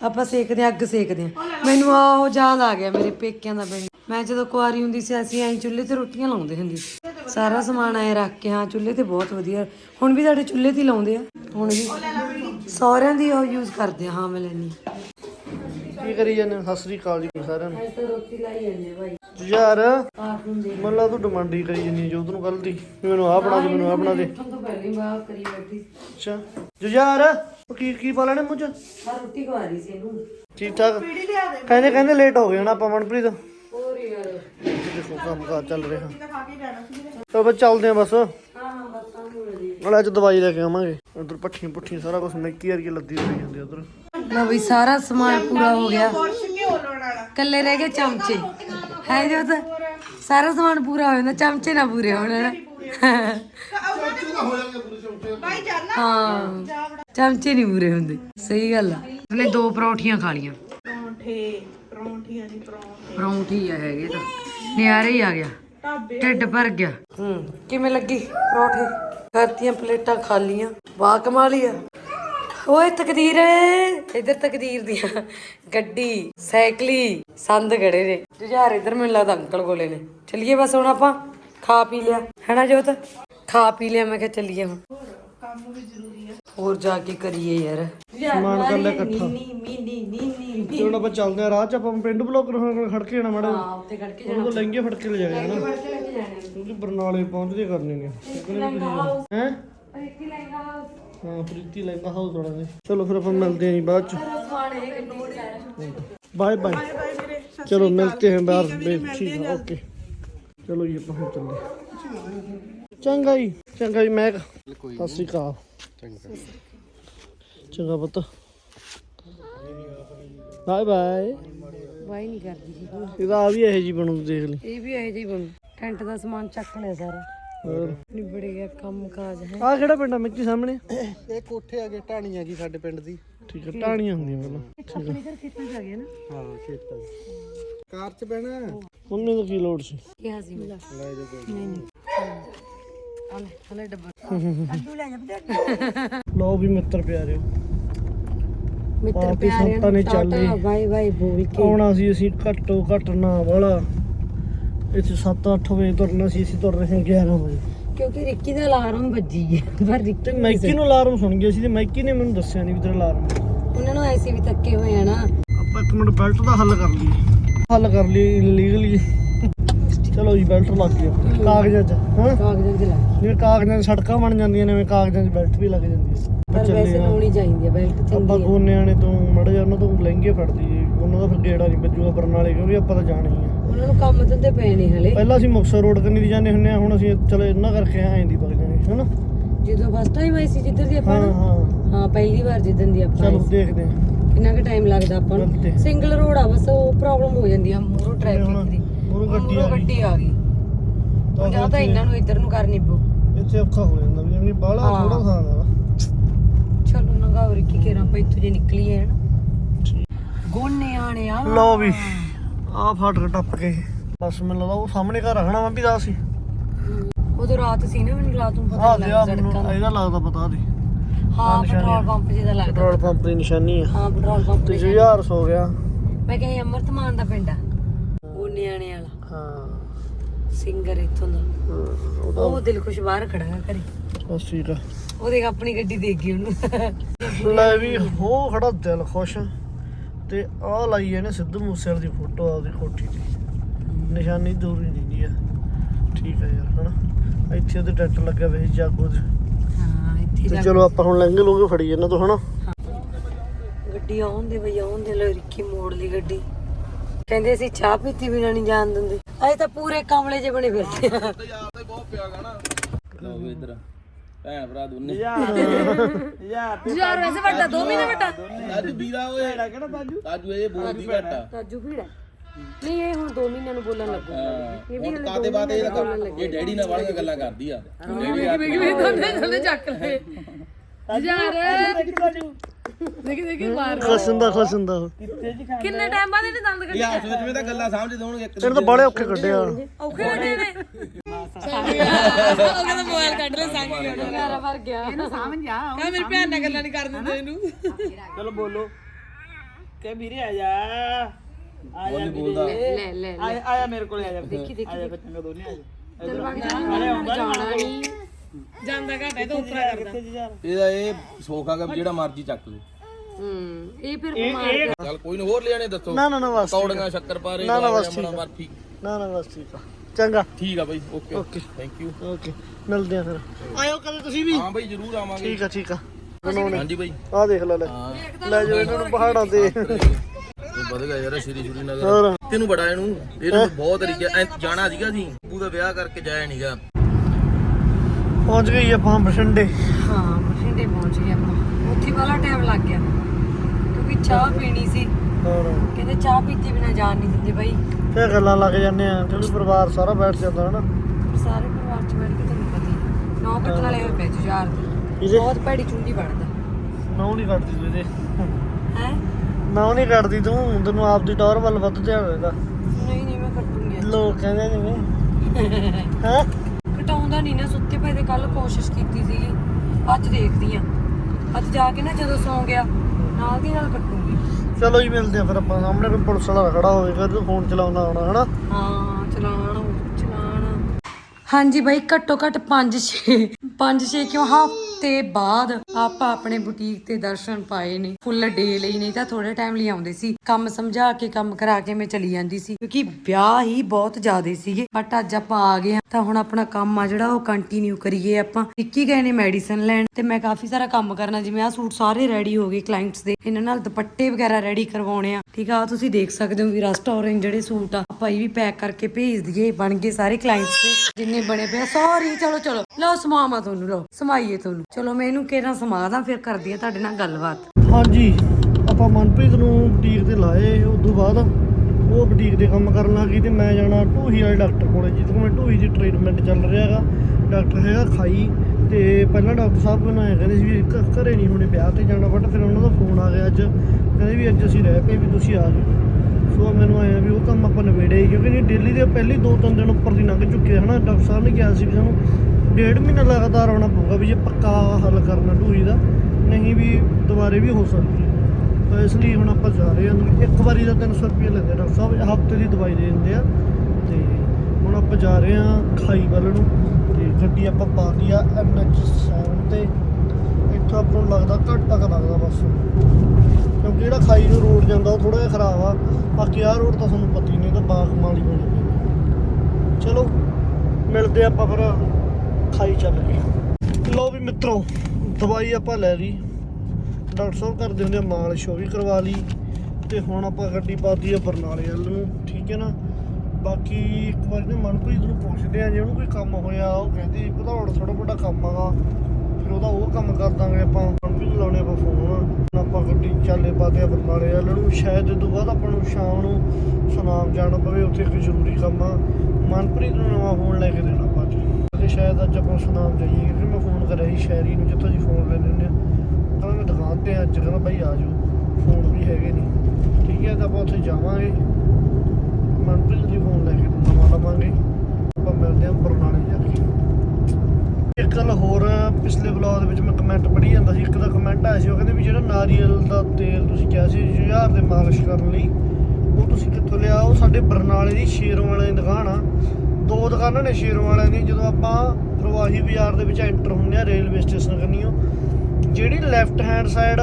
ਆਪਾਂ ਸੇਕਦੇ ਹਾਂ, ਅੱਗ ਸੇਕਦੇ ਹਾਂ। ਮੈਨੂੰ ਆ ਉਹ ਯਾਦ ਆ ਗਿਆ ਮੇਰੇ ਪੇਕਿਆਂ ਦਾ ਪਿੰਡ ਮੈਂ ਜਦੋਂ ਕੁਆਰੀ ਹੁੰਦੀ ਸੀ, ਅਸੀਂ ਐਂ ਚੁੱਲ੍ਹੇ ਤੇ ਰੋਟੀਆਂ ਲਾਉਂਦੇ ਹੁੰਦੇ ਸੀ। ਸਾਰਾ ਸਮਾਨ ਐ ਰੱਖ ਕੇ, ਹਾਂ, ਚੁੱਲ੍ਹੇ ਤੇ ਬਹੁਤ ਵਧੀਆ। ਹੁਣ ਵੀ ਸਾਡੇ ਚੁੱਲ੍ਹੇ ਤੇ ਹੀ ਲਾਉਂਦੇ ਆ। ਹੁਣ ਵੀ ਸਹੁਰਿਆਂ ਦੀ ਉਹ ਯੂਜ਼ ਕਰਦੇ ਆ, ਹਾਂ, ਮੈਂ ਲੈਣੀ ਕੀ ਕਰੀ ਜਾਂਦੇ ਹੋ? ਸਤਿ ਸ੍ਰੀ ਅਕਾਲ ਜੀ ਸਾਰਿਆਂ ਨੂੰ। ਅੱਜ ਤਾਂ ਰੋਟੀ ਲਾਈ ਜਾਂਦੇ ਆ ਭਾਈ। ਯਾਰ ਆਪ ਨੂੰ। ਦੇ ਮੰਨ ਲਾ ਤੂੰ ਡਿਮਾਂਡ ਹੀ ਕਰੀ ਜੰਨੀ ਜੋਤ ਨੂੰ ਕੱਲ ਦੀ ਵੀ ਮੈਨੂੰ ਆਹ ਬਣਾ ਦੇ ਮੈਨੂੰ ਆਹ ਬਣਾ ਦੇ। ਉੱਠਣ ਤੋਂ ਪਹਿਲਾਂ ਹੀ ਬਾਹਰ ਕਰੀ ਬੈਠੀ ਅੱਛਾ। ਜੁਝਾਰ ਉਹ ਕੀ ਕੀ ਪਾ ਲੈਣੇ ਮੂੰਹ ਚ? ਰੋਟੀ ਖਵਾ ਰਹੀ ਸੀ ਇਹਨੂੰ। ਠੀਕ ਠਾਕ। ਪੀੜੀ ਲਿਆ ਦੇ। ਕਹਿੰਦੇ ਕਹਿੰਦੇ ਲੇਟ ਹੋ ਗਏ ਨਾ ਆਪਾਂ ਮਨਪ੍ਰੀਤ। ਹੋਰ ਯਾਰ। ਦੇਖੋ ਕੰਮ ਕਾਰ ਚੱਲ ਰਿਹਾ। ਚਲ ਬਸ ਚੱਲਦੇ ਆ ਬਸ। ਹਾਂ ਹਾਂ ਬਸ ਨਾਲ ਅੱਜ ਦਵਾਈ ਲੈ ਕੇ ਆਵਾਂਗੇ। ਉਧਰ ਪੱਠੀਆਂ ਪੁੱਠੀਆਂ ਸਾਰਾ ਕੁਝ ਮੈਕੀ ਵਰਗੀ ਲੱਦੀ ਹੋਈ ਜਾਂਦੀ ਉਧਰ। ਲਓ ਵੀ ਸਾਰਾ ਸਮਾਨ ਪੂਰਾ ਹੋ ਗਿਆ। ਕੱਲੇ ਰਹਿ ਗਏ ਚਮਚੇ। ਹੈ ਜੋ ਤਾਂ ਸਾਰਾ ਸਮਾਨ ਪੂਰਾ ਹੋ ਜਾਂਦਾ ਚਮਚੇ ਨਾ ਪੂਰੇ ਹੋਣ ਹਨਾ ਹਾਂ ਚਮਚੇ ਨਹੀਂ ਪੂਰੇ ਹੁੰਦੇ। ਸਹੀ ਗੱਲ ਆ। ਉਹਨੇ ਦੋ ਪਰੌਂਠੀਆਂ ਖਾ ਲੀਆਂ ਪਰੌਂਠੇ ਪਰੌਂਠੀਆਂ ਦੀ ਪਰੌਂਠੇ। ਪਰੌਂਠੀ ਆ ਹੈਗੇ ਤਾਂ। ਨਿਆਰੇ ਹੀ ਆ ਗਿਆ। ਢਿੱਡ ਭਰ ਗਿਆ। ਹੂੰ ਕਿਵੇਂ ਲੱਗੀ ਪਰੌਂਠੇ? ਕਰਤੀਆਂ ਪਲੇਟਾਂ ਖਾਲੀਆਂ। ਵਾਹ ਕਮਾਲੀ ਆ। ਓਏ ਤਕਦੀਰ ਇਧਰ ਤਕਦੀਰ ਦੀਆਂ। ਗੱਡੀ ਸਾਈਕਲੀ ਸੰਦ ਖੜੇ ਨੇ। ਜੁਝਾਰ ਇਧਰ ਮੈਨੂੰ ਲੱਗਦਾ ਅੰਕਲ ਕੋਲੇ ਨੇ। ਚੱਲੀਏ ਬਸ ਹੁਣ ਆਪਾਂ। ਖਾ ਪੀ ਲਿਆ। ਹੈਨਾ ਜੋਤ? ਖਾ ਪੀ ਲਿਆ। ਮੈਂ ਕਿਹਾ ਚੱਲੀਏ ਹੁਣ। ਕੰਮ ਵੀ ਜ਼ਰੂਰੀ ਆ ਹੋਰ ਜਾ ਕੇ ਕਰੀਏ ਯਾਰ। ਸਮਾਨ ਕਰ ਲਿਆ ਇਕੱਠਾ। ਨੀ ਨੀ ਨੀ ਨੀ ਨੀ ਤੇ ਹੁਣ ਆਪਾਂ ਚੱਲਦੇ ਆ ਰਾਹ ਚ ਆਪਾਂ ਪਿੰਡ ਬਲੌਕ ਕੋਲ ਖੜ ਕੇ ਜਾਣਾ ਮਾੜਾ। ਹਾਂ ਉੱਤੇ ਖੜ ਕੇ ਉਹਨਾਂ ਤੋਂ ਲਹਿੰਗੇ ਫੜ ਕੇ ਲੈ ਜਾਣਾ ਨਾ। ਲੈ ਜਾਣੇ ਕਿਉਂਕਿ ਬਰਨਾਲੇ ਪਹੁੰਚਦੇ ਕਰਨੇ ਨੇ। ਹੈ? ਪ੍ਰੀਤੀ ਲਹਿੰਗਾ ਹਾਊਸ ਹਾਂ ਪ੍ਰੀਤੀ ਲੈਂਦਾ ਹਾਊਸ ਵਾਲਾ ਨੇ ਚਲੋ ਫਿਰ ਆਪਾਂ ਮਿਲਦੇ ਆਂ ਜੀ ਬਾਅਦ ਚ। ਬਾਏ ਬਾਏ ਚਲੋ ਮਿਲਤੇ ਹਾਂ ਬਾਹਰ। ਠੀਕ ਓਕੇ ਚਲੋ ਜੀ ਆਪਾਂ ਹੁਣ ਚੱਲੇ ਚੰਗਾ ਜੀ ਚੰਗਾ ਜੀ ਮੈਂ ਸਤਿ ਸ਼੍ਰੀ ਅਕਾਲ। ਚੰਗਾ ਚੰਗਾ ਪੁੱਤ। ਬਾਏ ਬਾਏ ਬਾਈ ਨਹੀਂ ਕਰਦੀ ਜੀ ਇਹਦਾ ਆ ਵੀ ਇਹ ਜੀ ਬਣੂ ਦੇਖ ਲਈ ਇਹ ਵੀ ਇਹ ਜੀ ਬਣੂ। ਟੈਂਟ ਦਾ ਸਮਾਨ ਚੱਕ ਲਿਆ ਸਾਰਾ। ਨਿਬੜ ਗਿਆ ਕੰਮ ਕਾਜ ਹੈ। ਆ ਕਿਹੜਾ ਪਿੰਡ ਆ ਮਿੱਕੀ ਸਾਹਮਣੇ? ਇਹ ਕੋਠੇ ਆ ਗਏ ਢਾਣੀ ਹੈਗੀ ਸਾਡੇ ਪਿੰਡ ਦੀ। ਠੀਕ ਹੈ ਟਾਣੀਆਂ ਹੁੰਦੀਆਂ ਪਹਿਲਾਂ। ਆਪਣੇ ਘਰ ਖੇਤਾਂ ਚ ਆ ਗਿਆ ਨਾ। ਹਾਂ ਖੇਤਾਂ ਕਾਰ 'ਚ ਬਹਿਣਾ ਮੰਮੀ ਨੂੰ ਕੀ ਲੋੜ ਸੀ? ਕਿਹਾ ਸੀ ਲੈ ਜਾ ਨਹੀਂ ਨਹੀਂ। ਹਲੇ ਡੱਬਾ। ਵੀ ਮਿੱਤਰ ਪਿਆਰਿਓ। ਮਿੱਤਰ ਪਿਆਰਿਆਂ ਨੇ ਚੱਲ ਬੋਲ ਕੇ ਆਉਣਾ ਸੀ ਅਸੀਂ ਘੱਟੋ ਘੱਟ ਨਾ ਵਾਲਾ। ਇੱਥੇ 7-8 ਵਜੇ ਤੁਰਨਾ ਸੀ ਅਸੀਂ ਤੁਰ ਰਹੇ ਹਾਂ 11 ਵਜੇ। ਕਿਉਂਕਿ ਰਿੱਕੀ ਦਾ ਅਲਾਰਮ ਵੱਜੀ ਹੈ ਪਰ ਰਿੱਕੀ ਤੇ ਮੈਕੀ ਨੂੰ ਅਲਾਰਮ ਸੁਣ ਗਿਆ ਸੀ ਤੇ ਮੈਕੀ ਨੇ ਮੈਨੂੰ ਦੱਸਿਆ ਨਹੀਂ ਵੀ ਤੇਰਾ ਅਲਾਰਮ ਉਹਨਾਂ ਨੂੰ ਐਸੀ ਵੀ ਤੱਕੇ ਹੋਏ ਆ ਨਾ। ਆਪਾਂ ਇੱਕ ਮਿੰਟ ਬੈਲਟ ਦਾ ਹੱਲ ਕਰ ਲਈਏ। ਹੱਲ ਕਰ ਲਈ ਇਲੀਗਲੀ ਚਲੋ ਜੀ ਬੈਲਟ ਲੱਗ ਗਿਆ ਕਾਗਜ਼ਾਂ 'ਚ ਹਾਂ? ਕਾਗਜ਼ਾਂ 'ਚ ਲੱਗ ਜਿਵੇਂ ਕਾਗਜ਼ਾਂ 'ਚ ਸੜਕਾਂ ਬਣ ਜਾਂਦੀਆਂ ਨੇ ਐਵੇਂ ਕਾਗਜ਼ਾਂ 'ਚ ਬੈਲਟ ਵੀ ਲੱਗ ਜਾਂਦੀ ਹੈ। ਪਰ ਵੈਸੇ ਲਾਉਣੀ ਚਾਹੀਦੀ ਹੈ ਬੈਲਟ ਆਪਾਂ ਚੰਗੀ ਹੈ ਤੋਂ ਮੜ ਜਾ ਉਹਨਾਂ ਤੋਂ ਲਹਿੰਗੇ ਫੜਦੀ ਉਹਨਾਂ ਦਾ ਫਿਰ ਗੇੜਾ ਨਹੀਂ ਵੱਜੂਗਾ ਬਰਨਾਲੇ ਕਿਉਂਕਿ ਆਪਾਂ ਤਾਂ ਜਾਣਾ ਹੀ ਆ। ਉਹਨਾਂ ਨੂੰ ਕੰਮ ਧੰਦੇ ਪਏ ਨੇ ਹਲੇ। ਪਹਿਲਾਂ ਅਸੀਂ ਮੁਕਤਸਰ ਰੋਡ ਕੰਨੀ ਦੀ ਜਾਂਦੇ ਹੁੰਨੇ ਆ ਹੁਣ ਅਸੀਂ ਚਲੋ ਇਹਨਾਂ ਕਰਕੇ ਐਂ ਦੀ ਵਗ ਜਾਣੇ ਹਨਾ? ਜਦੋਂ ਫਸਟ ਟਾਈਮ ਆਈ ਸੀ ਜਿੱਧਰ ਦੀ ਆਪਾਂ ਹਾਂ ਹਾਂ। ਹਾਂ ਪਹਿਲੀ ਵਾਰ ਜਿੱਦਣ ਦੀ ਆਪਾਂ ਆਏ ਚਲੋ। ਦੇਖਦੇ ਆ ਕਿੰਨਾ ਕੁ ਟਾਈਮ ਲੱਗਦਾ ਆਪਾਂ। ਨੂੰ? ਸਿੰਗਲ ਰੋਡ ਆ ਬਸ ਉਹ ਪ੍ਰੋਬਲਮ ਹੋ ਜਾਂਦੀ ਆ ਮੂਰੋ ਟ੍ਰੈਫਿਕ ਦੀ। ਮੂਹਰੋਂ ਗੱਡੀ ਆ ਗਈ। ਗੱਡੀ ਆ ਗਈ। ਤਾਂ ਜਾਂ ਤਾਂ ਇਹਨਾਂ ਨੂੰ ਇੱਧਰ ਨੂੰ ਕਰਨੀ ਪਊ। ਇੱਥੇ ਔਖਾ ਹੋ ਜਾਂਦਾ ਵੀ ਜਿਵੇਂ ਬਾਹਲਾ। ਥੋੜਾ ਥਾਂ ਦਾ ਚਲੋ ਨਗਾਵਰ ਕੀ ਕਰਾਂ ਆਪਾਂ ਇੱਥੋਂ ਜੇ ਨਿਕਲੀਏ ਹਨਾ? ਗੋਨੇ ਆਣੇ ਆ। ਲਓ ਵੀ। ਆ ਫਾਟਕ ਟੱਪ ਕੇ। ਬਸ ਮੈਨੂੰ ਲੱਗਦਾ ਉਹ ਸਾਹਮਣੇ ਘਰ ਆਖਣਾ ਮੈਂ ਵੀ ਦਾ ਸੀ। ਉਦੋਂ ਰਾਤ ਸੀ ਨਾ ਮੈਨੂੰ ਰਾਤ ਨੂੰ ਪਤਾ ਆ ਨਹੀਂ ਲਿਆ ਲੱਗਾ ਮੈਨੂੰ ਸੜਕਾਂ। ਇਹਦਾ ਲੱਗਦਾ ਪਤਾ ਦੀ ਹਾਂ ਪੈਟਰੋਲ ਪੰਪ ਜਿਹਦਾ ਲੱਗਦਾ ਪੈਟਰੋਲ ਪੰਪ ਦੀ ਨਿਸ਼ਾਨੀ ਆ। ਹਾਂ ਪੈਟਰੋਲ ਪੰਪ ਤੇ ਜੁਝਾਰ ਸੋ ਗਿਆ। ਮੈਂ ਕਿਹਾ ਇਹ ਅਮਰਤਮਾਨ ਦਾ ਪਿੰਡ ਆ। ਗੋਨੇ ਆਣੇ ਵਾਲਾ। ਹਾਂ। ਸਿੰਗਰ ਇੱਥੋਂ ਦਾ। ਉਹ ਦਿਲ ਖੁਸ਼ ਬਾਹਰ ਖੜਾ ਹੈ ਘਰੇ। ਬਸ ਠੀਕ ਆ। ਉਹ ਦੇਖ ਆਪਣੀ ਗੱਡੀ ਦੇਖ ਗਈ ਉਹਨੂੰ। ਲੈ ਵੀ ਹੋ ਖੜਾ ਦਿਲ ਖੁਸ਼। ਤੇ ਆ ਲਾਈ ਇਹਨੇ ਸਿੱਧੂ ਮੂਸੇਵਾਲੇ ਦੀ ਫੋਟੋ ਆਪਦੀ ਕੋਠੀ ਤੇ। ਨਿਸ਼ਾਨੀ ਦੂਰ ਹੀ ਨਹੀਂ ਜੀ ਆ। ਠੀਕ ਆ ਯਾਰ ਹਨਾ? ਇੱਥੇ ਉਹਦੇ ਟਰੈਕਟਰ ਲੱਗਾ ਵੇ ਜਾਗੋ ਦੇ। ਹਾਂ ਇੱਥੇ ਤੇ ਚਲੋ ਆਪਾਂ ਹੁਣ ਲਹਿੰਗੇ ਲੋਗੇ ਫੜੀ ਇਹਨਾਂ ਤੋਂ ਹਨਾ? ਗੱਡੀ ਆਉਣ ਦੇ ਬਈ ਆਉਣ ਦੇ ਲੋ ਰਿੱਕੀ ਮੋੜ ਲਈ ਗੱਡੀ। ਕਹਿੰਦੇ ਅਸੀਂ ਚਾਹ ਪੀਤੀ ਬਿਨਾਂ ਨਹੀਂ ਜਾਣ ਦਿੰਦੇ। ਅਸੀਂ ਤਾਂ ਪੂਰੇ ਕਮਲੇ ਜੇ ਬਣੇ ਫਿਰਦੇ ਆ। ਲਓ ਵੀ ਇੱਧਰ। ਭੈਣ ਭਰਾ ਦੋਨੇ। ਯਾਰ ਵੈਸੇ ਵੱਡਾ 2 ਮਹੀਨੇ ਵੱਡਾ। ਤਾਜੂ ਵੀਰਾ ਓਏ। ਕਿਹੜਾ ਕਿਹੜਾ ਤਾਜੂ? ਤਾਜੂ ਇਹ ਬੋਲਦੀ ਘੱਟ ਆ। ਰਾਜੂ ਭੀੜਾ ਨਹੀਂ ਇਹ ਹੁਣ 2 ਮਹੀਨਿਆਂ ਨੂੰ ਬੋਲਣ ਲੱਗੂ। ਹਾਂ, ਹੁਣ ਕਾਦੇ ਬਾਤੇ ਇਹ ਤਾਂ- ਇਹ ਡੈਡੀ ਨਾਲ ਵਾਲੀਆਂ ਗੱਲਾਂ ਕਰਦੀ ਆ। ਡੈਡੀ ਆ ਦੋਨੇ ਦੋਨੇ ਚੱਕ ਲਏ। ਯਾਰ। ਦੇਖੀ ਦੇਖੀ ਮਾਰ। ਖਸੰਦਾ ਖਸੰਦਾ। ਕਿੰਨੇ ਟਾਈਮ ਬਾਅਦ ਇਹਨੇ ਦੰਦ ਆਪਸ ਵਿੱਚ ਵੀ ਤਾਂ ਗੱਲਾਂ ਸਮਝਦੇ ਹੋਣਗੇ ਇੱਕ ਇਹਨੂੰ ਤਾਂ ਬੜੇ ਔਖੇ ਕੱਢਿਆ ਔਖੇ ਲੱਗੇ ਨੇ। ਉਹ ਕਹਿੰਦਾ ਮੋਬਾਈਲ ਕੱਢ ਲੈ ਸੰਗ ਗਿਆ ਮੇਰਾ ਵਰ ਗਿਆ। ਇਹਨੂੰ ਸਾਹਮਣੇ ਜਾ ਕਹ ਮੇਰੀ ਭੈਣ ਨਾਲ ਗੱਲਾਂ ਨਹੀਂ ਕਰ ਦਿੰਦੇ ਇਹਨੂੰ। ਚਲੋ ਬੋਲੋ। ਕਿ ਵੀਰੇ ਆ ਜਾ। ਆ ਜਾ ਬੋਲੀ ਬੋਲਦਾ। ਲੈ ਲੈ ਆ ਆ ਜਾ ਮੇਰੇ ਕੋਲ ਆ ਜਾ। ਦੇਖੀ ਦੇਖੀ ਆ ਜਾ ਬੱਚਿਆਂ ਦੋਨੇ ਆ ਜਾ। ਜਾਣਾ ਨਹੀਂ ਜਾਂਦਾ ਘਾਟਾ ਇਹ ਤਾਂ ਉਤਰਾ ਕਰਦਾ। ਇਹਦਾ ਇਹ ਸੋਖਾ ਵੀ ਜਿਹੜਾ ਮਰਜ਼ੀ ਚੱਕ ਲੈ। ਹੂੰ ਇਹ ਫਿਰ ਬਿਮਾਰ ਚੱਲ ਕੋਈ ਨਾ ਹੋਰ ਲਿਆਣੇ ਦੱਸੋ। ਨਾ ਨਾ ਨਾ ਬਸ ਕੌੜੀਆਂ ਸ਼ੱਕਰ ਪਾਰੇ ਨਾ, ਨਾ, ਬਸ ਠੀਕ ਆ। ਬਰਫੀ। ਨਾ ਨਾ ਬਸ ਠੀਕ ਆ। ਚੰਗਾ। ਠੀਕ ਆ ਬਾਈ okay okay thank you okay ਮਿਲਦੇ ਆ ਫਿਰ। ਆਇਓ ਕਦੇ ਤੁਸੀਂ ਵੀ। ਹਾਂ ਬਾਈ ਜਰੂਰ ਆਵਾਂਗੇ। ਠੀਕ ਆ ਠੀਕ ਆ। ਹਾਂਜੀ ਬਾਈ। ਆਹ ਦੇਖ ਲੈ ਲੈ। ਲੈ ਜਾਓ ਇਹਨਾਂ ਨੂੰ ਪਹਾੜਾਂ ਤੇ। ਵਧ ਗਿਆ ਯਾਰ ਸ਼੍ਰੀ ਸ਼੍ਰੀ ਨਗਰ। ਤੈਨੂੰ ਬੜਾ ਇਹਨੂੰ। ਇਹਨੂੰ ਬਹੁਤ ਤਰੀਕੇ ਜਾਣਾ ਸੀਗਾ ਜੀ ਪੂਰਾ ਵਿਆਹ ਕਰਕੇ ਜਾਇਆ ਨਹੀਂਗਾ ਪਹੁੰਚ ਗਈ ਆਪਾਂ ਬਠਿੰਡੇ। ਹਾਂ ਬਠਿੰਡੇ ਪਹੁੰਚ ਗਏ ਆਪਾਂ। ਉੱਥੇ ਵਾਲਾ ਟਾਈਮ ਲੱਗ ਗਿਆ ਕਿਉਂਕਿ ਚਾਹ ਪੀਣੀ ਸੀ। ਹੋਰ। ਕਹਿੰਦੇ ਚਾਹ ਪੀਤੇ ਬਿਨਾ ਜਾਣ ਨਹੀਂ ਦਿੰਦੇ ਬਾਈ। ਫੇਰ ਗੱਲਾਂ ਲੱਗ ਜਾਂਦੇ ਆ ਕਿਉਂਕਿ ਪਰਿਵਾਰ ਸਾਰਾ ਬੈਠ ਜਾਂਦਾ ਹਨਾ। ਸਾਰੇ ਪਰਿਵਾਰ ਚ ਬੈਠ ਕੇ ਤੁਹਾਨੂੰ ਪਤਾ ਹੀ ਨੌ ਕੱਟਣ ਵਾਲੇ ਹੋਏ ਪਏ ਜੁਝਾਰ ਦੇ। ਬਹੁਤ ਭੈੜੀ ਚੁੰਡੀ ਵੜਦਾ ਨੌ ਨਹੀਂ ਕੱਢਦੀ ਤੂੰ ਇਹਦੇ। ਹੈ? ਨੌ ਨਹੀਂ ਕੱਢਦੀ ਤੂੰ ਤੈਨੂੰ ਆਪਦੀ ਟੌਰ ਵੱਲ ਵੱਧ ਧਿਆਨ ਹੋਏਗਾ ਨਹੀਂ ਨਹੀਂ ਮੈਂ ਕੱਟੂੰਗੀ। ਲੋਕ ਕਹਿੰਦੇ ਜਿਵੇਂ ਹੈ? ਘਟਾਉਂਦਾ ਨਹੀਂ ਨਾ ਸੁੱਤੇ ਪਏ ਦੇ ਕੱਲ ਕੋਸ਼ਿਸ਼ ਕੀਤੀ ਸੀਗੀ। ਅੱਜ ਦੇਖਦੀ ਆ। ਅੱਜ ਜਾ ਕੇ ਨਾ ਜਦੋਂ ਸੌਂ ਗਿਆ ਨਾਲ ਦੀ ਨਾਲ ਕੱਟੂੰਗੀ। ਚਲੋ ਜੀ ਮਿਲਦੇ ਆ ਫਿਰ ਆਪਾਂ। ਸਾਹਮਣੇ ਕੋਈ ਪੁਲਿਸ ਵਾਲਾ ਖੜਾ ਹੋਵੇਗਾ ਤੇ ਫੋਨ ਚਲਾਉਂਦਾ ਆਉਣਾ ਹਨਾ? ਹਾਂ ਚਲਾਣ ਹਾਂਜੀ ਬਾਈ ਘੱਟੋ ਘੱਟ 5 6 5 6 ਕਿਉਂ? ਹਫ਼ਤੇ ਬਾਅਦ। ਆਪਾਂ ਆਪਣੇ ਬੁਟੀਕ ਤੇ ਦਰਸ਼ਨ ਪਾਏ ਨੇ, ਫੁੱਲ ਡੇ ਲਈ ਨਹੀਂ ਤਾਂ ਥੋੜੇ ਟਾਈਮ ਲਈ ਆਉਂਦੇ ਸੀ। ਕੰਮ ਸਮਝਾ ਕੇ, ਕੰਮ ਕਰਾ ਕੇ ਮੈਂ ਚਲੀ ਜਾਂਦੀ ਸੀ, ਕਿਉਂਕਿ ਵਿਆਹ ਹੀ ਬਹੁਤ ਜ਼ਿਆਦੇ ਸੀਗੇ। ਬਟ ਅੱਜ ਆਪਾਂ ਆ ਗਏ ਤਾਂ ਹੁਣ ਆਪਣਾ ਕੰਮ ਆ ਜਿਹੜਾ, ਉਹ ਕੰਟੀਨਿਊ ਕਰੀਏ ਆਪਾਂ। ਵਿੱਕੀ ਗਏ ਨੇ ਮੈਡੀਸਨ ਲੈਣ, ਤੇ ਮੈਂ ਕਾਫੀ ਸਾਰਾ ਕੰਮ ਕਰਨਾ, ਜਿਵੇਂ ਆ ਸੂਟ ਸਾਰੇ ਰੈਡੀ ਹੋ ਗਏ ਕਲਾਇੰਟਸ ਦੇ। ਇਹਨਾਂ ਨਾਲ ਦੁਪੱਟੇ ਵਗੈਰਾ ਰੈਡੀ ਕਰਵਾਉਣੇ ਆ। ਠੀਕ ਆ, ਆਹ ਤੁਸੀਂ ਦੇਖ ਸਕਦੇ ਹੋ ਵੀ ਰਸਟ ਔਰੇਂਜ ਜਿਹੜੇ ਸੂਟ ਆ, ਆਪਾਂ ਇਹ ਵੀ ਪੈਕ ਕਰਕੇ ਭੇਜ ਦਈਏ, ਬਣ ਗਏ ਸਾਰੇ ਕਲਾਇੰਟਸ ਦੇ। ਜਿੰਨੇ ਬਣੇ ਪਏ ਸੌਰੀ, ਚਲੋ ਚਲੋ। ਲਓ ਸਮਾਮਾ ਤੁਹਾਨੂੰ, ਲਓ, ਸਮਾਈਏ ਤੁਹਾਨੂੰ। ਚਲੋ, ਮੈਂ ਇਹਨੂੰ ਕਿਹੜਾ ਸਮਾਦਾ ਫਿਰ ਕਰਦੀ ਆ ਤੁਹਾਡੇ ਨਾਲ ਗੱਲਬਾਤ। ਹਾਂਜੀ ਆਪਾਂ ਮਨਪ੍ਰੀਤ ਨੂੰ ਬੁਟੀਕ ਤੇ ਲਾਏ ਉਸ ਤੋਂ ਬਾਅਦ ਉਹ ਬੁਟੀਕ ਦੇ ਕੰਮ ਕਰਨ ਲੱਗੀ ਤੇ ਮੈਂ ਜਾਣਾ ਢੂਹੀ ਵਾਲੇ ਡਾਕਟਰ ਕੋਲੇ ਜਿੱਥੇ ਮੈਂ ਢੂਹੀ ਦੀ ਟ੍ਰੀਟਮੈਂਟ ਚੱਲ ਰਿਹਾ ਹੈਗਾ। ਡਾਕਟਰ ਹੈਗਾ ਖਾਈ ਤੇ ਪਹਿਲਾਂ ਡਾਕਟਰ ਸਾਹਿਬ ਮੈਨੂੰ ਆਏ ਕਹਿੰਦੇ ਸੀ ਵੀ ਘਰੇ ਨਹੀਂ ਹੁਣੇ ਵਿਆਹ ਤੇ ਜਾਣਾ ਬਟ ਫਿਰ ਉਹਨਾਂ ਦਾ ਫੋਨ ਆ ਗਿਆ ਅੱਜ। ਕਹਿੰਦੇ ਵੀ ਅੱਜ ਅਸੀਂ ਰਹਿ ਪਏ ਵੀ ਤੁਸੀਂ ਆ ਜਾਓ। ਸੋ ਮੈਨੂੰ ਆਇਆ ਵੀ ਉਹ ਕੰਮ ਆਪਾਂ ਨਵੇੜੇ ਕਿਉਂਕਿ ਨਹੀਂ ਡੇਲੀ ਦੇ ਪਹਿਲੀ ਦੋ ਤਿੰਨ ਦਿਨ ਉੱਪਰ ਦੀ ਲੰਘ ਚੁੱਕੇ ਆ, ਹਨਾ? ਡਾਕਟਰ ਸਾਹਿਬ ਨੇ ਕਿਹਾ ਸੀ ਵੀ ਸਾਨੂੰ ਡੇਢ ਮਹੀਨਾ ਲਗਾਤਾਰ ਆਉਣਾ ਪਊਗਾ ਵੀ ਜੇ ਪੱਕਾ ਹੱਲ ਕਰਨਾ ਢੂਹੀ ਦਾ, ਨਹੀਂ ਵੀ ਦੁਬਾਰੇ ਵੀ ਹੋ ਸਕਦੀ ਤਾਂ ਇਸ ਲਈ ਹੁਣ ਆਪਾਂ ਜਾ ਰਹੇ ਹਾਂ ਇੱਕ ਵਾਰੀ ਦਾ 300 ਰੁਪਏ ਲੈਂਦੇ ਡਾਕਟਰ ਸਾਹਿਬ ਹਫ਼ਤੇ ਦੀ ਦਵਾਈ ਦੇ ਦਿੰਦੇ ਆ। ਤੇ ਹੁਣ ਆਪਾਂ ਜਾ ਰਹੇ ਹਾਂ ਖਾਈ ਵੱਲ ਨੂੰ, ਤੇ ਗੱਡੀ ਆਪਾਂ ਪਾ ਲਈ ਆ ਐਨਐਚ 7 ਤੇ। ਇੱਥੋਂ ਆਪਾਂ ਨੂੰ ਲੱਗਦਾ ਘੱਟ ਕੁ ਲੱਗਦਾ ਬਸ। ਕਿਉਂਕਿ ਜਿਹੜਾ ਖਾਈ ਨੂੰ ਰੋਡ ਜਾਂਦਾ, ਉਹ ਥੋੜਾ ਜਿਹਾ ਖਰਾਬ ਆ। ਬਾਕੀ ਆਹ ਰੋਡ ਤਾਂ ਤੁਹਾਨੂੰ ਪਤਾ ਹੀ ਨਹੀਂ ਤਾਂ ਬਾਗ ਮਾਲੀ ਬਣੀ ਪਈ ਚਲੋ, ਮਿਲਦੇ ਆਪਾਂ ਫਿਰ ਖਾਈ ਚੱਲ ਗਈ ਲਓ ਵੀ ਮਿੱਤਰੋ, ਦਵਾਈ ਆਪਾਂ ਲੈ ਲਈ। ਡਾਕਟਰ ਸਾਹਿਬ ਕਰਦੇ ਹੁੰਦੇ ਆ ਮਾਲਿਸ਼, ਉਹ ਵੀ ਕਰਵਾ ਲਈ। ਤੇ ਹੁਣ ਆਪਾਂ ਗੱਡੀ ਪਾਤੀ ਆ ਬਰਨਾਲੇ ਵੱਲ ਨੂੰ, ਠੀਕ ਹੈ ਨਾ? ਬਾਕੀ ਇੱਕ ਵਾਰ ਨਾ ਮਨਪ੍ਰੀਤ ਨੂੰ ਪੁੱਛਦੇ ਆ, ਜੇ ਉਹਨੂੰ ਕੋਈ ਕੰਮ ਹੋਇਆ, ਉਹ ਕਹਿੰਦੀ ਭਦੌੜ ਥੋੜਾ ਬਹੁਤਾ ਕੰਮ ਆਗਾ ਫਿਰ ਉਹਦਾ ਉਹ ਕੰਮ ਕਰ ਦਾਂਗੇ ਆਪਾਂ, ਮਨਪ੍ਰੀਤ ਨੂੰ ਲਾਉਣੇ ਆਪਾਂ ਫੋਨ ਆਪਾਂ ਗੱਡੀ ਚਾਲੇ ਪਾਤੇ ਆ ਬਰਨਾਲੇ ਵੱਲ ਨੂੰ। ਸ਼ਾਇਦ ਇਹ ਤੋਂ ਬਾਅਦ ਆਪਾਂ ਨੂੰ ਸ਼ਾਮ ਨੂੰ ਸੁਨਾਮ ਜਾਣਾ ਪਵੇ, ਉੱਥੇ ਇੱਕ ਜ਼ਰੂਰੀ ਕੰਮ ਆ। ਮਨਪ੍ਰੀਤ ਨੂੰ ਨਵਾਂ ਫੋਨ ਲੈ ਕੇ ਦੇਣਾ। ਤੇ ਸ਼ਾਇਦ ਅੱਜ ਆਪਾਂ ਸੁਨਾਮ ਜਾਈਏ, ਕਿਉਂਕਿ ਮੈਂ ਫੋਨ ਕਰਿਆ ਸੀ ਸ਼ਹਿਰੀ ਨੂੰ, ਜਿੱਥੋਂ ਜੀ ਫੋਨ ਲੈ ਲੈਂਦੇ ਹਾਂ। ਕਹਿੰਦਾ ਮੈਂ ਦੁਕਾਨ ਤੇ ਅੱਜ, ਕਹਿੰਦਾ ਭਾਈ ਆ ਜਾਓ ਫੋਨ ਵੀ ਹੈਗੇ ਨਹੀਂ ਠੀਕ ਹੈ, ਤਾਂ ਆਪਾਂ ਉੱਥੇ ਜਾਵਾਂਗੇ। ਮਨਪ੍ਰੀਤ ਦੀ ਫੋਨ ਲੈ ਕੇ ਨਵਾਂ ਲਵਾਂਗੇ। ਆਪਾਂ ਮਿਲਦੇ ਹਾਂ ਬਰਨਾਲੇ ਜਾ ਕੇ। ਇੱਕ ਗੱਲ ਹੋਰ, ਪਿਛਲੇ ਵਲੌਗ ਦੇ ਵਿੱਚ ਮੈਂ ਕਮੈਂਟ ਪੜ੍ਹੀ ਜਾਂਦਾ ਸੀ, ਇੱਕ ਦਾ ਕਮੈਂਟ ਆਇਆ ਸੀ, ਉਹ ਕਹਿੰਦੇ ਵੀ ਜਿਹੜਾ ਨਾਰੀਅਲ ਦਾ ਤੇਲ ਤੁਸੀਂ ਕਿਹਾ ਸੀ ਜੁਝਾਰ ਦੇ ਮਾਲਿਸ਼ ਕਰਨ ਲਈ, ਉਹ ਤੁਸੀਂ ਕਿੱਥੋਂ ਲਿਆ? ਉਹ ਸਾਡੇ ਬਰਨਾਲੇ ਦੀ ਸ਼ੇਰੋਂ ਦੀ ਦੁਕਾਨ ਆ। ਦੋ ਦੁਕਾਨਾਂ ਨੇ ਸ਼ੇਰੋਂ ਵਾਲਿਆਂ ਦੀ, ਜਦੋਂ ਆਪਾਂ ਪ੍ਰਵਾਹੀ ਬਾਜ਼ਾਰ ਦੇ ਵਿੱਚ ਐਂਟਰ ਹੁੰਦੇ ਆ ਰੇਲਵੇ ਸਟੇਸ਼ਨ ਕੰਨੀਓ ਜਿਹੜੀ ਲੈਫਟ ਹੈਂਡ ਸਾਈਡ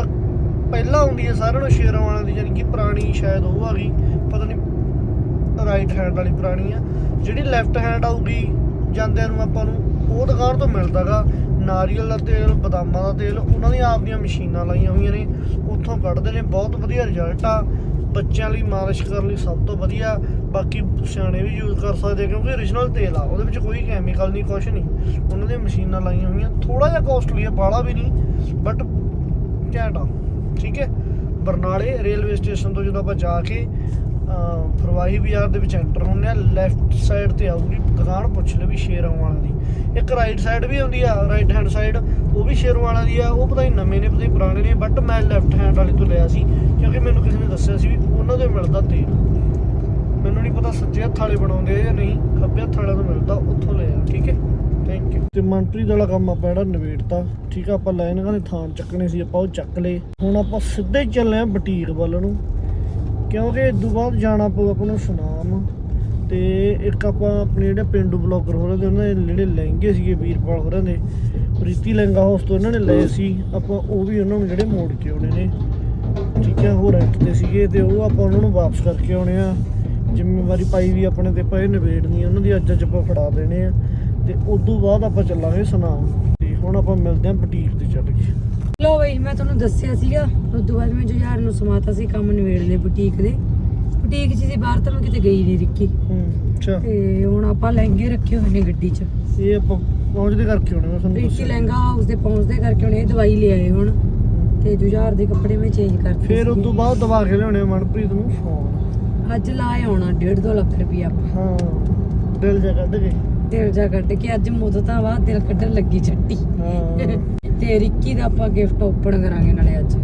ਪਹਿਲਾਂ ਆਉਂਦੀ ਹੈ ਸਾਰਿਆਂ ਨੂੰ ਸ਼ੇਰੋਂ ਵਾਲਿਆਂ ਦੀ, ਯਾਨੀ ਕਿ ਪੁਰਾਣੀ ਸ਼ਾਇਦ ਉਹ ਆ ਗਈ, ਪਤਾ ਨਹੀਂ ਰਾਈਟ ਹੈਂਡ ਵਾਲੀ ਪੁਰਾਣੀ ਆ, ਜਿਹੜੀ ਲੈਫਟ ਹੈਂਡ ਆਊਗੀ, ਜਾਂਦਿਆਂ ਨੂੰ ਆਪਾਂ ਨੂੰ ਉਹ ਦੁਕਾਨ ਤੋਂ ਮਿਲਦਾਗਾ ਨਾਰੀਅਲ ਦਾ ਤੇਲ, ਬਦਾਮਾਂ ਦਾ ਤੇਲ, ਉਹਨਾਂ ਦੀਆਂ ਆਪਦੀਆਂ ਮਸ਼ੀਨਾਂ ਲਾਈਆਂ ਹੋਈਆਂ ਨੇ, ਉੱਥੋਂ ਕੱਢਦੇ ਨੇ, ਬਹੁਤ ਵਧੀਆ ਰਿਜ਼ਲਟ ਆ, ਬੱਚਿਆਂ ਲਈ ਮਾਲਿਸ਼ ਕਰਨ ਲਈ ਸਭ ਤੋਂ ਵਧੀਆ ਬਾਕੀ ਸਿਆਣੇ ਵੀ ਯੂਜ਼ ਕਰ ਸਕਦੇ ਕਿਉਂਕਿ origignal ਤੇਲ ਆ, ਉਹਦੇ ਵਿੱਚ ਕੋਈ ਕੈਮੀਕਲ ਨਹੀਂ ਕੁਝ ਨਹੀਂ। ਉਹਨਾਂ ਦੀਆਂ ਮਸ਼ੀਨਾਂ ਲਾਈਆਂ ਹੋਈਆਂ ਥੋੜਾ ਜਿਹਾ ਕੋਸਟਲੀ ਆ ਬਾਲਾ ਵੀ ਨਹੀਂ ਬਟ ਘੈਂਟ ਆ, ਠੀਕ ਹੈ? ਬਰਨਾਲੇ ਰੇਲਵੇ ਸਟੇਸ਼ਨ ਤੋਂ ਜਦੋਂ ਆਪਾਂ ਜਾ ਕੇ ਫਰਵਾਹੀ ਬਾਜ਼ਾਰ ਦੇ ਵਿੱਚ ਐਂਟਰ ਹੁੰਦੇ ਆ ਲੈਫਟ ਸਾਈਡ ਤੇ ਆਊਗੀ, ਦੁਕਾਨ ਪੁੱਛ ਲਿਓ ਵੀ ਸ਼ੇਰਾਂ ਵਾਲਾ ਦੀ। ਇੱਕ ਰਾਈਟ ਸਾਈਡ ਵੀ ਆਉਂਦੀ ਆ ਰਾਈਟ ਹੈਂਡ ਸਾਈਡ ਉਹ ਵੀ ਸ਼ੇਰਾਂ ਵਾਲਾ ਦੀ ਆ, ਉਹ ਪਤਾ ਨਹੀਂ ਨਵੇਂ ਨੇ, ਪਤਾ ਨਹੀਂ ਪੁਰਾਣੇ ਨੇ ਬਟ ਮੈਂ ਲੈਫਟ ਹੈਂਡ ਵਾਲੇ ਤੋਂ ਲਿਆ ਸੀ, ਕਿਉਂਕਿ ਮੈਨੂੰ ਕਿਸੇ ਨੇ ਦੱਸਿਆ ਸੀ ਵੀ ਉਹਨਾਂ ਦੇ ਮਿਲਦਾ ਤੇਲ। ਮੈਨੂੰ ਨਹੀਂ ਪਤਾ ਸੱਜੇ ਹੱਥ ਵਾਲੇ ਬਣਾਉਂਦੇ ਆ ਜਾਂ ਨਹੀਂ ਖੱਬੇ ਹੱਥ ਵਾਲਿਆਂ ਤੋਂ ਮਿਲਦਾ ਉੱਥੋਂ ਲਿਆ ਠੀਕ ਹੈ। ਥੈਂਕ ਯੂ ਤੇ ਮਨਪ੍ਰੀਤ ਵਾਲਾ ਕੰਮ ਆਪਾਂ ਜਿਹੜਾ ਨਿਬੇੜਤਾ ਠੀਕ ਆ ਆਪਾਂ ਲਾਈਨਿੰਗਾਂ ਦੇ ਥਾਂ ਚੱਕਣੇ ਸੀ ਆਪਾਂ ਉਹ ਚੱਕ ਲਏ। ਹੁਣ ਆਪਾਂ ਸਿੱਧੇ ਚੱਲੇ ਆ ਬੁਟੀਕ ਵੱਲ ਨੂੰ ਕਿਉਂਕਿ ਇਸ ਤੋਂ ਬਾਅਦ ਜਾਣਾ ਪਊ ਆਪਾਂ ਨੂੰ ਸੁਨਾਮ। ਤੇ ਇੱਕ ਆਪਾਂ ਆਪਣੇ ਜਿਹੜੇ ਪਿੰਡੂ ਬਲੌਗਰ ਹੋ ਰਹੇ ਤੇ ਉਹਨਾਂ ਦੇ ਜਿਹੜੇ ਲਹਿੰਗੇ ਸੀਗੇ ਵੀਰਪਾਲ ਹੋਰਾਂ ਦੇ ਪ੍ਰੀਤੀ ਲਹਿੰਗਾ ਹਾਊਸ ਤੋਂ ਇਹਨਾਂ ਨੇ ਲਏ ਸੀ। ਆਪਾਂ ਉਹ ਵੀ ਉਹਨਾਂ ਨੂੰ ਜਿਹੜੇ ਮੋੜ ਕੇ ਆਉਣੇ ਨੇ ਠੀਕ ਹੈ ਉਹ ਰੈਂਟ ਤੇ ਸੀਗੇ ਤੇ ਉਹ ਆਪਾਂ ਉਹਨਾਂ ਨੂੰ ਵਾਪਸ ਕਰਕੇ ਆਉਣੇ ਆ। ਜ਼ਿੰਮੇਵਾਰੀ ਪਾਈ ਵੀ ਆਪਣੇ ਤੇ ਪਏ ਨਿਬੇੜਨੀ ਉਹਨਾਂ ਦੀ ਅੱਜ ਅੱਜ ਆਪਾਂ ਫੜਾ ਦੇਣੇ ਆ ਤੇ ਉਸ ਤੋਂ ਬਾਅਦ ਆਪਾਂ ਚੱਲਾਂਗੇ ਸੁਨਾਮ। ਤੇ ਹੁਣ ਆਪਾਂ ਮਿਲਦੇ ਆਂ ਬੁਟੀਕ ਤੇ ਚੱਲ ਕੇ। ਲੋ ਬਈ ਮੈਂ ਤੁਹਾਨੂੰ ਦੱਸਿਆ ਸੀਗਾ ਉਸ ਤੋਂ ਬਾਅਦ ਮੈਂ ਜੁਝਾਰ ਨੂੰ ਸਮਾਤਾ ਸੀ ਕੰਮ ਨਿਬੇੜ ਲਏ ਬੁਟੀਕ ਦੇ। ਬੁਟੀਕ 'ਚ ਸੀ ਬਾਹਰ ਤਾਂ ਮੈਂ ਕਿਤੇ ਗਈ ਨਹੀਂ ਰਿੱਕੀ। ਅੱਛਾ। ਤੇ ਹੁਣ ਆਪਾਂ ਲਹਿੰਗੇ ਰੱਖੇ ਹੋਏ ਨੇ ਗੱਡੀ 'ਚ। ਇਹ ਆਪਾਂ ਪਹੁੰਚਦੇ ਕਰਕੇ ਆਉਣੇ ਮੈਂ ਤੁਹਾਨੂੰ ਦੱਸਿਆ। ਲਹਿੰਗਾ ਹਾਊਸ ਦੇ ਪਹੁੰਚਦੇ ਕਰਕੇ ਹੁਣ ਇਹ ਦਵਾਈ ਲੈ ਆਏ ਹੁਣ। ਤੇ ਜੁਝਾਰ ਦੇ ਕੱਪੜੇ ਮੈਂ ਚੇਂਜ ਕਰਤੇ ਫਿਰ ਉਸ। ਤੋਂ ਬਾਅਦ ਦਵਾ ਕੇ ਲਿਆਉਣੇ ਮਨਪ੍ਰੀਤ ਨੂੰ ਫੋਨ। ਅੱਜ ਲਾਏ ਆਉਣਾ 1.5 ਲੱਖ ਰੁਪਈਆ। ਆਪਾਂ ਹਾਂ ਦਿਲ ਜਾ ਕੱਢ ਕੇ। ਦਿਲ ਜਾ ਕੱਢ ਕੇ ਅੱਜ ਮੁੱਦਤਾਂ ਬਾਅਦ ਦਿਲ ਕੱਢਣ ਲੱਗੀ ਛੱਟੀ ਹਾਂ। ਤੇ ਰਿੱਕੀ ਦਾ ਆਪਾਂ ਗਿਫਟ ਓਪਨ ਕਰਾਂਗੇ ਨਾਲੇ ਅੱਜ।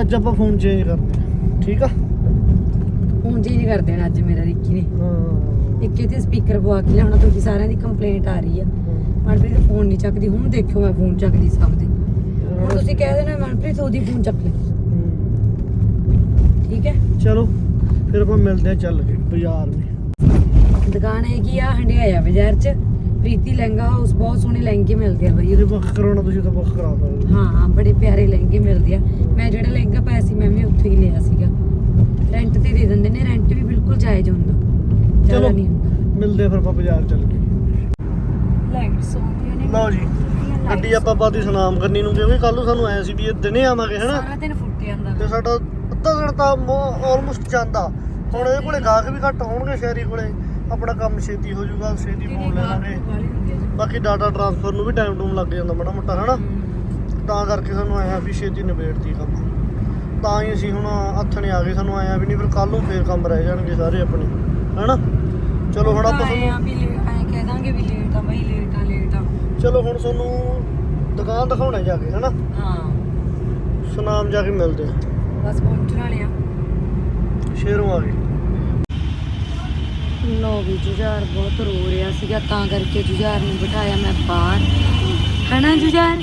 ਅੱਜ ਆਪਾਂ ਫੋਨ ਚੇਂਜ ਕਰਦੇ ਆ ਠੀਕ ਆ? ਫੋਨ ਚੇਂਜ ਕਰ ਦੇਣਾ ਅੱਜ ਮੇਰਾ ਰਿੱਕੀ ਨੇ। ਹਾਂ। ਇੱਕ ਇਹਦੇ ਸਪੀਕਰ ਪਵਾ ਕੇ ਲਿਆਉਣਾ ਤੁਹਾਡੀ ਸਾਰਿਆਂ ਦੀ ਕੰਪਲੇਂਟ ਆ ਰਹੀ ਆ। ਮਨਪ੍ਰੀਤ ਫੋਨ ਨਹੀਂ ਚੱਕਦੀ ਹੁਣ ਦੇਖਿਓ ਮੈਂ ਫੋਨ ਚੱਕਦੀ ਸਭ ਦੇ। ਹੁਣ ਤੁਸੀਂ ਕਹਿ ਦੇਣਾ ਮਨਪ੍ਰੀਤ ਉਹਦੀ ਫੋਨ ਚੱਕ ਲੈ। ਠੀਕ ਹੈ? ਚਲੋ। ਫਿਰ ਆਪਾਂ ਮਿਲਦੇ ਆ ਚੱਲ ਕੇ ਬਾਜ਼ਾਰ ਮੇ ਦੁਕਾਨ ਹੈਗੀ ਆ ਹੰਡਿਆਇਆ ਬਾਜ਼ਾਰ 'ਚ। ਪ੍ਰੀਤੀ ਲਹਿੰਗਾ ਹਾਊਸ ਬਹੁਤ ਸੋਹਣੇ ਲਹਿੰਗੇ ਮਿਲਦੇ ਆ ਬਈ। ਬੁੱਕ ਕਰਾਉਣਾ ਤੁਸੀਂ ਤਾਂ ਬੁੱਕ ਕਰਾ ਸਕਦੇ ਹੋ। ਬੜੇ ਪਿਆਰੇ ਲਹਿੰਗੇ ਮਿਲਦੇ ਆ। ਮੈਂ ਜਿਹੜਾ ਲਹਿੰਗਾ ਪਾਇਆ ਸੀ ਮੈਂ ਵੀ ਉੱਥੋਂ ਹੀ ਲਿਆ ਸੀਗਾ। ਰੈਂਟ ਤੇ ਦੇ ਦਿੰਦੇ ਨੇ ਰੈਂਟ ਵੀ ਬਿਲਕੁਲ ਜਾਇਜ਼ ਹੁੰਦਾ। ਚਲੋ ਮਿਲਦੇ ਫਿਰ ਆਪਾਂ ਬਾਜ਼ਾਰ ਚੱਲ ਕੇ। ਨੇ। ਲਓ ਜੀ ਗੱਡੀ ਆਪਾਂ ਬਾਦੀ ਸੁਨਾਮ ਕਰਨੀ ਨੂੰ ਕਿਉਂਕਿ ਕੱਲ ਨੂੰ ਸਾਨੂੰ ਐ ਸੀ ਵੀ ਇਹ ਦਿਨੇ ਆਵਾਂਗੇ ਹਨਾ? ਸਾਰਾ ਦਿਨ ਫੁੱਟ ਜਾਂਦਾ। ਤੇ ਸਾਡਾ ਅੱਧਾ ਤਾਂ ਆਲਮੋਸਟ ਜਾਂਦਾ। ਹੁਣ ਇਹਦੇ ਕੋਲੇ ਗਾਹਕ ਵੀ ਘੱਟ ਹੋਣਗੇ ਸ਼ਹਿਰੀ ਕੋਲੇ। ਆਪਣਾ ਕੰਮ ਛੇਤੀ ਹੋ ਜਾਊਗਾ ਛੇਤੀ ਫੋਨ ਲੈ ਲਾਂਗੇ। ਬਾਕੀ ਡਾਟਾ ਟ੍ਰਾਂਸਫਰ ਨੂੰ ਵੀ ਟਾਈਮ ਟੂਮ ਲੱਗ ਜਾਂਦਾ ਮਾੜਾ ਮੋਟਾ ਹਨਾ? ਤਾਂ ਕਰਕੇ ਸਾਨੂੰ ਆਇਆ ਵੀ ਛੇਤੀ ਨਿਬੇੜਤੀ ਕੰਮ। ਤਾਂ ਹੀ ਅਸੀਂ ਹੁਣ ਨੇ ਆ ਗਏ ਸਾਨੂੰ ਆਇਆ ਵੀ ਨਹੀਂ ਫਿਰ ਕੱਲ ਨੂੰ ਫੇਰ ਕੰਮ ਰਹਿ ਜਾਣਗੇ ਸਾਰੇ ਆਪਣੇ ਹਨਾ? ਚਲੋ ਹੁਣ ਆਪਾਂ ਤੁਹਾਨੂੰ ਵੀ ਆਏ ਕਹਿ ਦਾਂਗੇ ਵੀ ਲੇਟ ਆ ਬਈ ਲੇਟ ਆ ਲੇਟ ਆ। ਚਲੋ ਹੁਣ ਤੁਹਾਨੂੰ ਦੁਕਾਨ ਦਿਖਾਉਣਾ ਜਾ ਕੇ ਹਨਾ? ਹਾਂ। ਸੁਨਾਮ ਜਾ ਕੇ ਮਿਲਦੇ ਆ। ਬਸ ਪਹੁੰਚਣ ਵਾਲੇ ਆ। ਸ਼ੇਰੋਂ ਆ ਗਏ। ਲੋ ਵੀ ਜੁਝਾਰ ਬਹੁਤ ਰੋ ਰਿਹਾ ਸੀਗਾ ਤਾਂ ਕਰਕੇ ਜੁਝਾਰ ਨੂੰ ਬਿਠਾਇਆ ਮੈਂ ਬਾਹਰ। ਹਨਾ ਜੁਝਾਰ?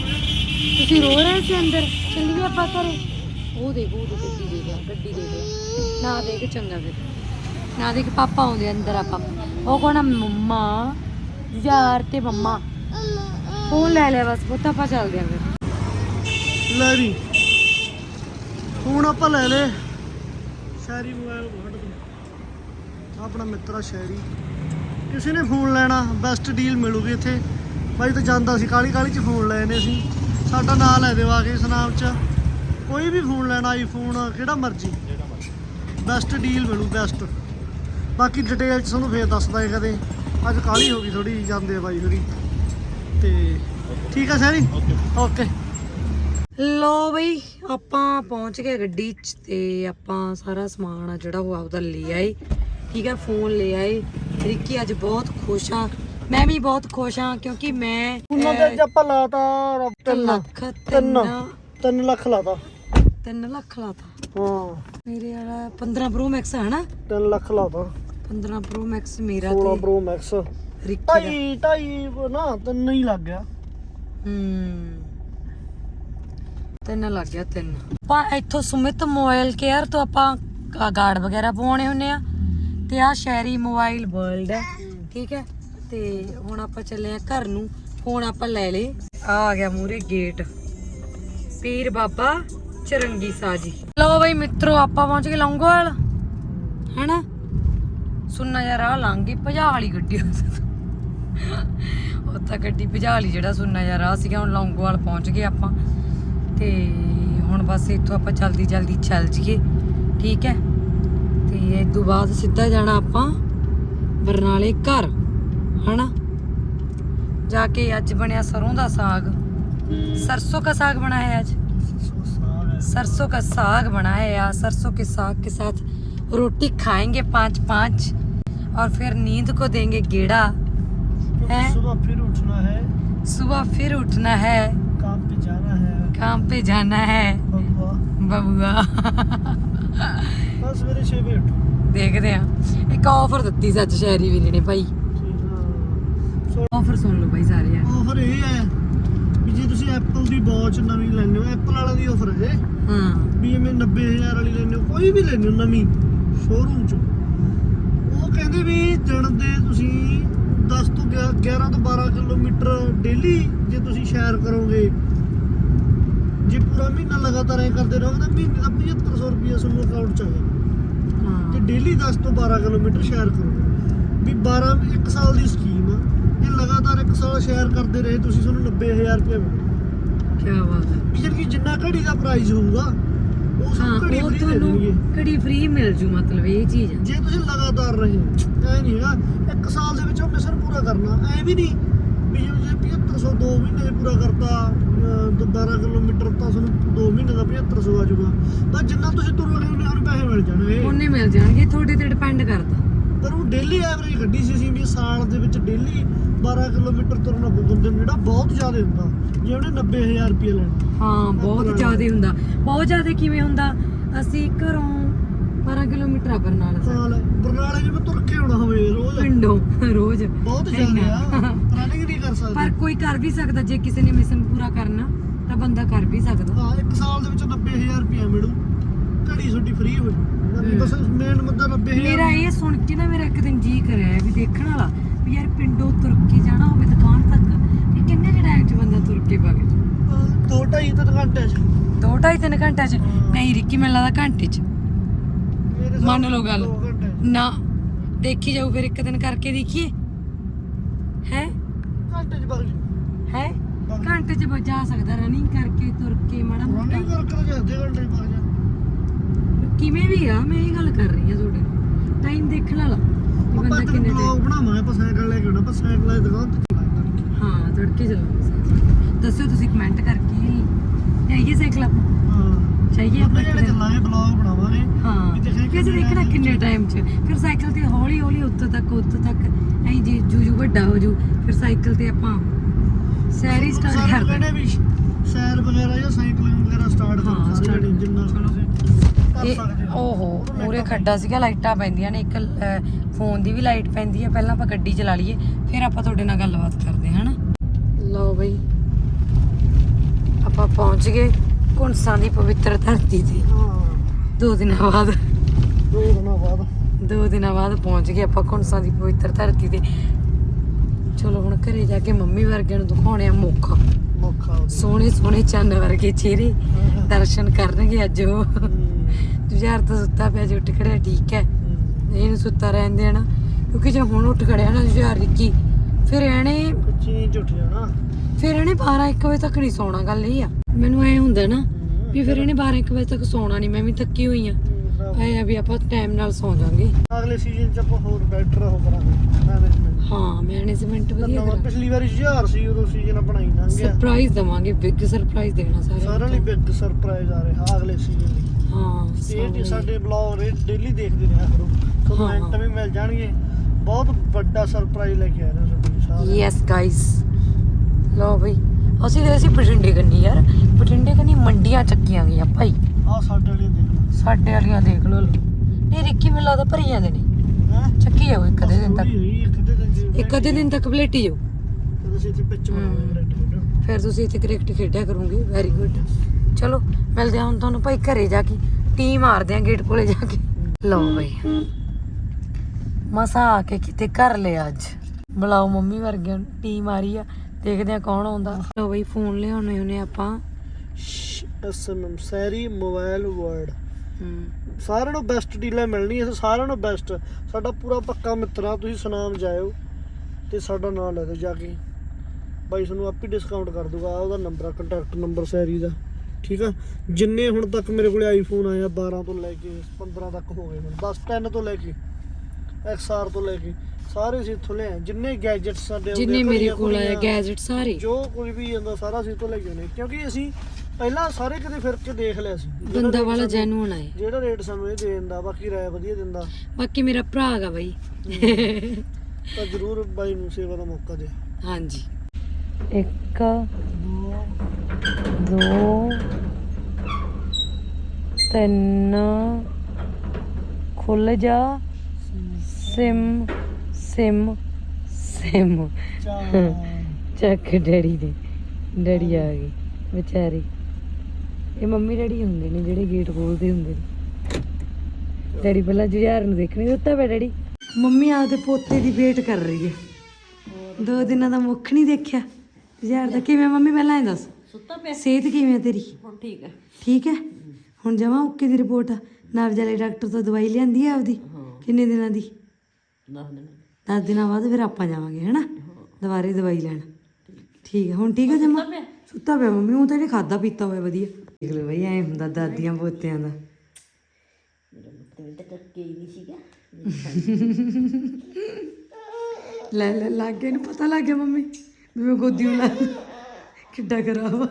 ਤੁਸੀਂ ਰੋ ਰਹੇ ਸੀ ਅੰਦਰ? ਚੱਲੀਏ ਆਪਾਂ ਘਰੇ। ਉਹ ਦੇਖੋ ਉਹ ਗੱਡੀ ਦੇਖ ਲਾ ਗੱਡੀ ਦੇਖ। ਲਾ ਨਾ ਦੇਖ ਚੰਗਾ ਫਿਰ। ਨਾ ਦੇਖ ਪਾਪਾ ਆਉਂਦੇ ਅੰਦਰ ਆਪਾਂ। ਉਹ ਕੋਣਾ ਮੰਮਾ। ਜੁਝਾਰ ਤੇ ਮੰਮਾ। ਫੋਨ ਲੈ ਲਿਆ ਬਸ ਪੁੱਤ ਆਪਾਂ ਚੱਲਦੇ ਆਂ ਫਿਰ। ਲੈ ਵੀ। ਹੁਣ ਆਪਾਂ ਲੈ ਲੈ ਸ਼ਹਿਰੀ ਮੋਬਾਈਲ ਕੱਢ ਦੋ ਆਪਣਾ ਮਿੱਤਰ ਆ ਸ਼ਹਿਰੀ। ਕਿਸੇ ਨੇ ਫੋਨ ਲੈਣਾ ਬੈਸਟ ਡੀਲ ਮਿਲੂਗੀ ਇੱਥੇ। ਬਾਈ ਤਾਂ ਜਾਂਦਾ ਸੀ ਕਾਲੀ ਕਾਲੀ ਚ ਫੋਨ ਲਏ ਨੇ ਅਸੀਂ ਸਾਡਾ ਨਾਂ ਲੈ ਦਿਓ ਆ ਕੇ ਇਸ ਨਾਮ ਚ। ਕੋਈ ਵੀ ਫੋਨ ਲੈਣਾ ਆਈਫੋਨ ਕਿਹੜਾ ਮਰਜ਼ੀ। ਬੈਸਟ ਡੀਲ ਮਿਲੂ ਬੈਸਟ ਬਾਕੀ ਡਿਟੇਲ ਚ ਤੁਹਾਨੂੰ ਫੇਰ ਦੱਸਦਾ ਹੈ ਕਦੇ। ਅੱਜ ਕਾਲੀ ਹੋ ਗਈ ਥੋੜੀ ਜਾਂਦੇ ਆ ਬਾਈ ਹੋਰੀ। ਤੇ ਠੀਕ ਆ ਸ਼ਹਿਰੀ? ਓਕੇ ਲੋ ਬਈ ਆਪਾਂ ਪਹੁੰਚ ਗਏ ਗੱਡੀ 'ਚ ਤੇ ਆਪਾਂ ਸਾਰਾ ਸਮਾਨ ਆ ਜਿਹੜਾ ਉਹ ਆਪਦਾ ਲੈ ਆਏ। ਠੀਕ ਹੈ ਫੋਨ ਲੈ ਆਏ। ਰਿੱਕੀ ਅੱਜ ਬਹੁਤ ਖੁਸ਼ ਆ। ਮੈਂ ਵੀ ਬਹੁਤ ਖੁਸ਼ ਆ ਕਿਉਂਕਿ ਮੈਂ ਉਹਨਾਂ ਦੇ ਅੱਜ ਆਪਾਂ ਲਾਤਾ ਰੱਬ ਤਿੰਨ ਲੱਖ ਤਿੰਨ। ਤਿੰਨ। ਤਿੰਨ ਲੱਖ ਲਾਤਾ। ਤਿੰਨ ਲੱਖ ਲਾਤਾ। ਹਾਂ। ਮੇਰੇ ਵਾਲਾ 15 ਪ੍ਰੋ ਮੈਕਸ ਹੈ ਨਾ 3 ਲੱਖ ਲਾਤਾ। 15 ਪ੍ਰੋ ਮੈਕਸ ਮੇਰਾ 16 ਤੇ ਪ੍ਰੋ ਮੈਕਸ ਰਿੱਕੀ ਦਾ। ਢਾਈ ਢਾਈ ਨਾ ਤਿੰਨ ਹੀ ਲੱਗ ਗਿਆ। ਹੂੰ। ਤਿੰਨ ਲੱਗ ਗਿਆ, ਤਿੰਨ। ਆਪਾਂ ਇੱਥੋਂ ਸੁਮਿਤ ਮੋਬਾਈਲ ਕੇਅਰ ਤੋਂ ਆਪਾਂ ਗਾਰਡ ਵਗੈਰਾ ਪਵਾਉਣੇ ਹੁੰਨੇ ਆ। ਤੇ ਆ ਸ਼ੈਰੀ ਮੋਬਾਈਲ ਵਰਲਡ ਹੈ ਠੀਕ ਹੈ? ਤੇ ਹੁਣ ਆਪਾਂ ਚੱਲੇ ਆ ਘਰ ਨੂੰ ਫੋਨ ਆਪਾਂ ਲੈ ਲੇ ਆ ਆ ਗਿਆ ਮੂਰੇ ਗੇਟ ਪੀਰ ਬਾਬਾ ਚਰੰਗੀ ਸਾਜੀ ਲਓ ਬਈ ਮਿੱਤਰੋ, ਆਪਾਂ ਪਹੁੰਚ ਗਏ ਲੌਂਗੋਵਾਲ। ਹੈਨਾ? ਸੁਣਨਾ ਯਾਰ ਆ ਲੰਘੀ ਭਜਾ ਵਾਲੀ ਗੱਡੀ ਉੱਥੇ ਗੱਡੀ ਭਜਾ ਲਈ ਜਿਹੜਾ ਸੁਣਨਾ ਯਾਰ ਆ ਸੀਗਾ, ਹੁਣ ਲੌਂਗੋਵਾਲ ਪਹੁੰਚ ਗਏ ਆਪਾਂ। ਤੇ ਹੁਣ ਬਸ ਇੱਥੋਂ ਆਪਾਂ ਜਲਦੀ ਜਲਦੀ ਚੱਲ ਜੀਏ ਠੀਕ ਹੈ ਤੇ ਇਸ ਤੋਂ ਬਾਅਦ ਸਿੱਧਾ ਜਾਣਾ ਆਪਾਂ ਬਰਨਾਲੇ ਘਰ ਹਨਾ ਜਾ ਕੇ ਅੱਜ ਬਣਿਆ ਸਰੋਂ ਦਾ ਸਾਗ सरसों का साग बनाया है आज सरसों का साग बनाया है आज सरसों के साग के साथ रोटी खाएंगे पाँच पाँच और फिर नींद को देंगे गेड़ा है सुबह फिर उठना है सुबह फिर उठना है काम पे जाना है काम पे जाना है बबुआ बबुआ बस मेरे 6 बजे उठो ਦੇਖਦੇ ਆ ਇੱਕ ਆਫਰ ਦਿੱਤੀ ਸੱਚ ਸ਼ਹਿਰੀ ਵੀਰੇ ਨੇ ਭਾਈ ਆਫਰ ਸੁਣ ਲਓ ਭਾਈ ਸਾਰੇ ਯਾਰ ਆਫਰ ਇਹ ਹੈ ਵੀ ਜੇ ਤੁਸੀਂ ਐਪਲ ਦੀ ਵਾਚ ਨਵੀਂ ਲੈਂਦੇ ਹੋ ਐਪਲ ਵਾਲਾ ਦੀ ਆਫਰ ਹੈ ਇਹ ਹਾਂ ਵੀ ਐਵੇਂ 90000 ਵਾਲੀ ਲੈਂਦੇ ਹੋ ਕੋਈ ਵੀ ਲੈਂਦੇ ਹੋ ਨਵੀਂ ਸ਼ੋਰੂਮ ਚ ਉਹ ਕਹਿੰਦੇ ਵੀ ਦਿਨ ਦੇ ਤੁਸੀਂ 10 ਤੋਂ 11 ਤੋਂ 12 ਕਿਲੋਮੀਟਰ ਡੇਲੀ ਜੇ ਤੁਸੀਂ ਸ਼ੇਅਰ ਕਰੋਗੇ ਜੇ ਪੂਰਾ ਮਹੀਨਾ ਲਗਾਤਾਰ ਇਹ ਕਰਦੇ ਰਹੋਗੇ ਤਾਂ ਮਹੀਨੇ ਦਾ 7500 ਰੁਪਏ ਤੁਹਾਨੂੰ ਅਕਾਊਂਟ ਚ ਆਏਗਾ ਹਾਂ। ਤੇ ਡੇਲੀ 10 ਤੋਂ 12 ਕਿਲੋਮੀਟਰ ਸ਼ੇਅਰ ਕਰੋਗੇ ਵੀ 12 ਇੱਕ ਸਾਲ ਦੀ ਸਕੀਮ ਆ। ਇਹ ਲਗਾਤਾਰ ਇੱਕ ਸਾਲ ਸ਼ੇਅਰ ਕਰਦੇ ਰਹੇ ਤੁਸੀਂ ਤੁਹਾਨੂੰ 90000 ਰੁਪਏ ਮਿਲਣਗੇ ਕੀ ਬਾਤ ਹੈ। ਵੀ ਜਿਹੜੀ ਜਿੰਨਾ ਘੜੀ ਦਾ ਪ੍ਰਾਈਸ ਹੋਊਗਾ ਉਹ ਸਭ ਘੜੀ ਉਹ ਫ੍ਰੀ ਦੇ ਦੇਣਗੇ। ਤੁਹਾਨੂੰ ਘੜੀ ਫ੍ਰੀ ਮਿਲ ਜੂ ਮਤਲਬ ਇਹ ਚੀਜ਼। ਜੇ ਤੁਸੀਂ ਲਗਾਤਾਰ ਰਹੇ ਐ ਨਹੀਂ ਹੈਗਾ ਇੱਕ ਸਾਲ ਦੇ ਵਿੱਚ ਉਹ ਮਿਸ਼ਨ ਪੂਰਾ ਕਰਨਾ ਐ ਵੀ ਨਹੀਂ 200 2 ਮਹੀਨੇ ਪੂਰਾ ਕਰਤਾ 12 ਕਿਲੋਮੀਟਰ ਤਾਂ ਤੁਹਾਨੂੰ 2 ਮਹੀਨੇ ਦਾ 7500 ਆ ਜਾਊਗਾ ਤਾਂ ਜਿੰਨਾ ਤੁਸੀਂ ਤੁਰ ਲਗੇ ਉਹਨੇ ਤੁਹਾਨੂੰ ਪੈਸੇ ਮਿਲ ਜਾਣਗੇ। ਉਹਨੇ ਮਿਲ ਜਾਣਗੇ ਤੁਹਾਡੇ ਤੇ ਡਿਪੈਂਡ ਕਰਦਾ। ਪਰ ਉਹ ਡੇਲੀ ਐਵਰੇਜ ਕੱਢੀ ਸੀ ਸੀ ਸਾਲ ਦੇ ਵਿੱਚ ਡੇਲੀ 12 ਕਿਲੋਮੀਟਰ ਤੁਰਨਾ ਬੰਦੇ ਜਿਹੜਾ ਬਹੁਤ ਜ਼ਿਆਦਾ ਹੁੰਦਾ ਜੇ ਉਹਨੇ 90000 ਰੁਪਏ ਲੈਣਾ। ਹਾਂ ਬਹੁਤ ਜ਼ਿਆਦਾ ਹੁੰਦਾ। ਬਹੁਤ ਜ਼ਿਆਦਾ ਕਿਵੇਂ ਹੁੰਦਾ? ਅਸੀਂ ਘਰੋਂ 12 ਕਿਲੋਮੀਟਰ ਆ ਬਰਨਾਲਾ ਸਾਹਿਬ ਬਰਨਾਲੇ ਤੁਰ ਕੇ ਆਉਣਾ ਹੋਵੇ ਰੋਜ਼। ਪਿੰਡੋਂ ਰੋਜ਼। ਬਹੁਤ ਜ਼ਿਆਦਾ ਆ। ਪੁਰਾਣੇ ਕਰ ਸਕਦੇ ਪਰ ਕੋਈ ਕਰ ਵੀ ਸਕਦਾ ਜੇ ਕਿਸੇ ਨੇ ਮਿਸ਼ਨ ਪੂਰਾ ਕਰਨਾ ਤਾਂ ਬੰਦਾ ਕਰ ਵੀ ਸਕਦਾ। ਹਾਂ ਇੱਕ ਸਾਲ ਦੇ ਵਿੱਚ 90000 ਰੁਪਏ ਮਿਲੂ। ਘੜੀ ਤੁਹਾਡੀ ਫ੍ਰੀ ਹੋ। ਜੂ ਬਸ ਮੇਨ ਮੁੱਦਾ 90000 ਮੇਰਾ ਇਹ ਸੁਣ ਕੇ ਨਾ ਮੇਰਾ ਇੱਕ ਦਿਨ ਜੀ ਕਰਿਆ ਵੀ ਦੇਖਣ ਵਾਲਾ ਵੀ ਯਾਰ ਪਿੰਡੋਂ ਤੁਰ ਕੇ ਜਾਣਾ ਹੋਵੇ ਦੁਕਾਨ ਤੱਕ? ਵੀ ਕਿੰਨੇ ਟਾਈਮ 'ਚ ਬੰਦਾ ਤੁਰ ਕੇ ਅਹ ਦੋ ਢਾਈ ਤਿੰਨ ਘੰਟੇ ਚ। ਦੋ ਢਾਈ ਤਿੰਨ ਘੰਟਿਆਂ 'ਚ? ਨਹੀਂ ਰਿੱਕੀ ਮੈਨੂੰ ਲੱਗਦਾ ਘੰਟੇ 'ਚ। ਮੰਨ ਲਓ ਗੱਲ। ਘੰਟੇ। ਨਾ। ਦੇਖੀ ਜਾਊ ਫਿਰ ਇੱਕ ਦਿਨ ਕਰਕੇ ਦੇਖੀਏ। ਹੈ? ਘੰਟੇ ਚ ਬਗ ਜੂ ਹੈ ਘੰਟੇ 'ਚ ਬਚਾ ਸਕਦਾ ਰਨਿੰਗ ਕਰਕੇ ਤੁਰ ਕੇ ਮਾੜਾ ਮੋਟਾ। ਰਨਿੰਗ ਕਰ ਕਰ ਜਾਂਦੇ ਘੰਟੇ ਚ ਬਗ ਜਾ ਕਿਵੇਂ ਵੀ ਆ ਮੈਂ ਇਹ ਗੱਲ ਕਰ ਰਹੀ ਆ ਤੁਹਾਡੇ ਨਾਲ। ਟਾਈਮ ਦੇਖਣ ਵਾਲਾ ਵੀ ਬੰਦਾ ਕਿੰਨੇ ਬਲੌਗ ਟਾਈਮ ਬਣਾਵਾਂਗੇ ਆਪਾਂ ਸਾਈਕਲ ਲੈ ਕੇ ਆਉਣਾ ਆਪਾਂ ਸਾਈਕਲ ਵਾਲੀ ਦੁਕਾਨ ਤੇ ਚਲਾਂਗੇ। ਹਾਂ ਤੜਕੇ ਚੱਲਾਂਗੇ। ਦੱਸਿਓ ਤੁਸੀਂ ਕਮੈਂਟ ਕਰਕੇ। ਜਾਈਏ ਸਾਈਕਲ ਆਪਾਂ। ਚਾਹੀਏ ਆਪਾਂ ਜਿਹੜੇ? ਚੱਲਾਂਗੇ ਬਲੌਗ ਬਣਾਵਾਂਗੇ ਹਾਂ ਕਿ ਅਸੀਂ ਦੇਖਣਾ ਕਿੰਨੇ ਟਾਈਮ 'ਚ। ਫਿਰ ਸਾਈਕਲ ਤੇ ਹੌਲੀ ਹੌਲੀ ਉੱਤੋਂ ਤੱਕ ਉੱਤੋਂ ਤੱਕ ਐਂ ਜੇ ਜੂ ਜੂ ਵੱਡਾ ਹੋ ਜੂ ਫਿਰ ਸਾਈਕਲ ਤੇ ਆਪਾਂ ਸੈਰ ਹੀ ਸਟਾਰਟ ਕਰ ਕਹਿੰਦੇ ਵੀ ਸੈਰ ਵਗੈਰਾ ਜਾਂ ਸਾਈਕਲਿੰਗ ਵਗੈਰਾ ਸਟਾਰਟ ਕਰ ਸਾਰੇ ਜਿੰਨਾ ਇਹ। ਓਹੋ ਮੂਰੇ ਖੱਡਾ ਸੀਗਾ ਲਾਈਟਾਂ ਪੈਂਦੀਆਂ ਨੇ ਇੱਕ ਫੋਨ ਦੀ ਵੀ ਲਾਈਟ ਪੈਂਦੀ ਹੈ ਪਹਿਲਾਂ ਆਪਾਂ ਗੱਡੀ ਚਲਾ ਲਈਏ ਫਿਰ ਆਪਾਂ ਤੁਹਾਡੇ ਨਾਲ ਗੱਲਬਾਤ ਕਰਦੇ ਹਾਂ ਹਨਾ? ਲਓ ਬਈ ਆਪਾਂ ਪਹੁੰਚ ਗਏ। ਕੁੰਸਾਂ ਦੀ ਪਵਿੱਤਰ ਧਰਤੀ ਤੇ। ਦੋ ਦਿਨਾਂ ਬਾਅਦ। ਦੋ ਦਿਨਾਂ ਬਾਅਦ। ਦੋ ਦਿਨਾਂ ਬਾਅਦ ਪਹੁੰਚ ਗਏ ਆਪਾਂ ਕੁੰਸਾਂ ਦੀ ਪਵਿੱਤਰ ਧਰਤੀ ਤੇ। ਚਲੋ ਹੁਣ ਘਰੇ ਜਾ ਕੇ ਮੰਮੀ ਵਰਗਿਆਂ ਨੂੰ ਦਿਖਾਉਣੇ ਆ ਹੋ ਸੋਹਣੇ ਸੋਹਣੇ ਚੰਨ ਵਰਗੇ ਚਿਹਰੇ ਦਰਸ਼ਨ ਕਰਨਗੇ ਅੱਜ ਉਹ। ਜੁਝਾਰ ਤਾਂ ਸੁੱਤਾ ਪਿਆ ਜੇ ਉੱਠ ਖੜਿਆ ਠੀਕ ਹੈ। ਇਹਨੂੰ ਸੁੱਤਾ ਰਹਿਣ ਦੇਣਾ। ਕਿਉਂਕਿ ਜੇ ਹੁਣ ਉੱਠ ਖੜਿਆ ਨਾ ਜੁਝਾਰ ਰਿੱਕੀ ਫਿਰ ਇਹਨੇ ਕੁਚੀ ਝੁੱਟ ਜਾਣਾ। ਫਿਰ ਇਹਨੇ 12 1 ਵਜੇ ਤੱਕ ਨਹੀਂ ਸੌਣਾ ਗੱਲ ਇਹ ਆ। ਮੈਨੂੰ ਐ ਹੁੰਦਾ ਨਾ ਵੀ ਫਿਰ ਇਹਨੇ 12 1 ਵਜੇ ਤੱਕ ਸੌਣਾ ਨਹੀਂ ਮੈਂ ਵੀ ਥੱਕੀ ਹੋਈ ਆ। ਐ ਆ ਵੀ ਆਪਾਂ ਟਾਈਮ ਨਾਲ ਸੌ ਜਾਾਂਗੇ। ਅਗਲੇ ਸੀਜ਼ਨ ਚ ਆਪਾਂ ਹੋਰ ਬੈਟਰ ਹੋ ਕਰਾਂਗੇ ਮੈਨੇਜਮੈਂਟ ਹਾਂ ਮੈਨੇਜਮੈਂਟ ਵਧੀਆ ਨਵਾਂ ਕਰਾਂ ਪਿਛਲੀ ਵਾਰੀ 1000 ਸੀ ਉਦੋਂ ਸੀਜ਼ਨ ਆਪਣਾ ਹੀ ਲੰਘ ਗਿਆ ਸਰਪ੍ਰਾਈਜ਼ ਦਵਾਂਗੇ ਬਿਗ ਸਰਪ੍ਰਾਈਜ਼ ਦੇਣਾ ਸਾਰਿਆਂ ਸਾਰਿਆਂ ਲਈ ਬਿਗ ਸਰਪ੍ਰਾਈਜ਼ ਆ ਰਿਹਾ ਅਗਲੇ ਸੀਜ਼ਨ ਲਈ। ਹਾਂ ਇਹ। ਸਾਡੇ ਬਲੌਗ ਡੇਲੀ ਦੇਖਦੇ ਰਿਹਾ ਕਰੋ। ਕਮੈਂਟ ਵੀ ਮਿਲ ਜਾਣਗੇ। ਬਹੁਤ ਵੱਡਾ ਸਰਪ੍ਰਾਈਜ਼ ਲੈ ਕੇ ਆਇਆ ਨਾ ਤੁਹਾਡੇ ਸਾਰੇ ਯੈਸ ਗਾਇਸ ਲਓ ਬਈ। ਅਸੀਂ ਗਏ ਸੀ ਬਠਿੰਡੇ ਕੰਨੀ ਯਾਰ। ਬਠਿੰਡੇ ਕੰਨੀ ਮੰਡੀਆਂ ਚੱਕੀਆਂ ਗਈਆਂ ਭਾਈ। ਆਹ ਸਾਡੇ ਵਾਲੀ ਦੇਖ ਸਾਡੇ ਵਾਲੀਆਂ ਦੇਖ ਲਓ। ਇਹ ਰਿੱਕੀ ਮੈਨੂੰ ਲੱਗਦਾ ਭਰੀ ਜਾਂਦੇ ਨੇ। ਲਓ ਹੈ? ਚੱਕੀ ਜਾਓ ਇੱਕ ਅੱਧੇ ਦਿਨ ਤੱਕ। ਇੱਕ ਅੱਧੇ ਦਿਨ ਤੱਕ ਪਲੇਟੀ ਜਾਓ। ਤੁਸੀਂ ਇੱਥੇ ਪਿੱਚ ਬਣਾਉਂਦੇ ਰੈਡ ਫਿਰ ਤੁਸੀਂ ਇੱਥੇ ਕ੍ਰਿਕਟ ਖੇਡਿਆ ਕਰੋਗੇ। ਵੈਰੀ ਗੁੱਡ ਚਲੋ ਮਿਲਦੇ ਹਾਂ ਹੁਣ ਤੁਹਾਨੂੰ ਭਾਈ ਘਰੇ ਜਾ ਕੇ। ਟੀ ਮਾਰਦੇ ਆ ਗੇਟ ਕੋਲੇ ਜਾ ਕੇ। ਲਓ ਬਈ। ਮਸਾ ਆ ਕੇ ਕਿਤੇ ਕਰ ਲਿਆ ਅੱਜ। ਬੁਲਾਓ ਮੰਮੀ ਵਰਗਿਆਂ ਟੀ ਮਾਰੀ ਆ। ਦੇਖਦੇ ਆ ਕੌਣ ਆਉਂਦਾ। ਲਓ ਬਈ ਫੋਨ ਲਿਆਉਣੇ ਉਹਨੇ ਆਪਾਂ। ਐਸਐਮਐਮ ਸੈਰੀ ਮੋਬਾਈਲ ਵਰਡ। ਸਾਰਿਆਂ ਨੂੰ ਬੈਸਟ ਡੀਲਾਂ ਮਿਲਣੀਆਂ ਤੇ ਸਾਰਿਆਂ ਨੂੰ ਬੈਸਟ ਸਾਡਾ ਪੂਰਾ ਪੱਕਾ ਮਿੱਤਰ ਤੁਸੀਂ ਸੁਨਾਮ ਜਾਇਓ ਤੇ ਸਾਡਾ ਨਾਮ ਲੈ ਦਿਓ ਜਾ ਕੇ। ਬਾਈ ਤੁਹਾਨੂੰ ਆਪੇ ਡਿਸਕਾਊਂਟ ਕਰ ਦੂਗਾ ਉਹਦਾ ਨੰਬਰ ਆ ਕੰਟੈਕਟ ਨੰਬਰ ਸੈਰੀ ਦਾ। ਠੀਕ ਆ? ਜਿੰਨੇ ਹੁਣ ਤੱਕ ਮੇਰੇ ਕੋਲੇ ਆਈਫੋਨ ਆਇਆ 12 ਤੋਂ ਲੈ ਕੇ 15 ਤੱਕ ਹੋ ਗਏ ਹੁਣ ਬਸ 10 ਤੋਂ ਲੈ ਕੇ XR ਤੋਂ ਲੈ ਕੇ। ਸਾਰੇ ਅਸੀਂ ਇੱਥੋਂ ਲਿਆਏ ਜਿੰਨੇ ਗੈਜਟਸ ਸਾਡੇ ਆਉਂਦੇ ਜਿੰਨੇ ਆ, ਮੇਰੇ ਘੜੀਆਂ ਕੋਲ ਆਇਆ ਘੁੜੀਆਂ, ਗੈਜਟ ਸਾਰੇ। ਜੋ ਕੋਈ ਵੀ ਜਾਂਦਾ ਸਾਰਾ ਅਸੀਂ ਤੋਂ ਲੈ ਕੇ ਆਉਂਦੇ ਕਿਉਂਕਿ ਅਸੀਂ ਪਹਿਲਾਂ ਸਾਰੇ ਕਿਤੇ ਫਿਰ ਕੇ ਦੇਖ ਲਿਆ ਸੀ। ਜਿਹੜਾ ਬੰਦਾ rate ਵਾਲਾ ਸਾਨੂੰ- ਜੈਨੂਨ ਆਏ ਜਿਹੜਾ ਰੇਟ ਸਾਨੂੰ ਇਹ ਦੇ ਦਿੰਦਾ ਬਾਕੀ ਰਾਇ ਵਧੀਆ ਦਿੰਦਾ। ਬਾਕੀ ਮੇਰਾ ਭਰਾ ਹੈਗਾ ਬਾਈ। ਤਾਂ ਜ਼ਰੂਰ ਬਾਈ ਨੂੰ ਸੇਵਾ ਦਾ ਮੌਕਾ ਦੇ। ਹਾਂਜੀ। ਇੱਕ ਦੋ ਤਿੰਨ ਖੁੱਲ ਜਾ ਸਿਮ ਸਿਮ ਸਿਮ। ਚੱਕ ਡੈਡੀ ਦੇ। ਡੈਡੀ ਆ ਗਏ ਵਿਚਾਰੇ। ਇਹ ਮੰਮੀ ਡੈਡੀ ਹੁੰਦੇ ਨੇ ਜਿਹੜੇ ਗੇਟ ਖੋਲਦੇ ਹੁੰਦੇ ਨੇ। ਡੈਡੀ ਪਹਿਲਾਂ ਜੁਝਾਰ ਨੂੰ ਦੇਖਣੇ ਦਿੱਤਾ ਪਿਆ ਡੈਡੀ। ਮੰਮੀ ਆਪਦੇ ਪੋਤੇ ਦੀ ਵੇਟ ਕਰ ਰਹੀ ਹੈ। ਦੋ ਦਿਨਾਂ ਦਾ ਮੁੱਖ ਨਹੀਂ ਦੇਖਿਆ। ਜੁਝਾਰ ਦਾ ਕਿਵੇਂ ਮੰਮੀ ਪਹਿਲਾਂ ਇਹ ਦੱਸ। ਸੁੱਤਾ ਪਿਆ। ਸਿਹਤ ਕਿਵੇਂ ਤੇਰੀ? ਹੁਣ ਠੀਕ ਹੈ। ਠੀਕ ਹੈ? ਹੁਣ ਜਮਾ ਓਕੇ ਦੀ ਰਿਪੋਰਟ ਆ। ਨਰਜ ਵਾਲੇ ਡਾਕਟਰ ਤੋਂ ਦਵਾਈ ਲਿਆਂਦੀ ਹੈ ਆਪਦੀ। ਕਿੰਨੇ ਦਿਨਾਂ ਦੀ? 10 ਦਿਨਾਂ ਬਾਅਦ ਫਿਰ ਆਪਾਂ ਜਾਵਾਂਗੇ, ਹੈਨਾ? ਦੁਬਾਰੇ ਦਵਾਈ ਲੈਣ। ਠੀਕ ਹੈ, ਹੁਣ ਠੀਕ ਹੈ ਜਮਾ? ਸੁੱਤਾ ਪਿਆ ਮੰਮੀ, ਉਹ ਤਾਂ ਇਹਨੇ ਖਾਦਾ ਪੀਤਾ ਹੋਇਆ ਵਧੀਆ। ਦੇਖ ਲਓ ਬਈ, ਐ ਹੁੰਦਾ ਦਾਦੀਆਂ ਪੋਤਿਆਂ ਦਾ। ਲੈ ਲੈ, ਲੱਗ ਗਿਆ, ਇਹਨੂੰ ਪਤਾ ਲੱਗ ਗਿਆ ਮੰਮੀ। ਵੀ ਮੈਂ ਗੋਦੀ ਨੂੰ ਕਿੱਡਾ ਖਰਾਬ ਆ।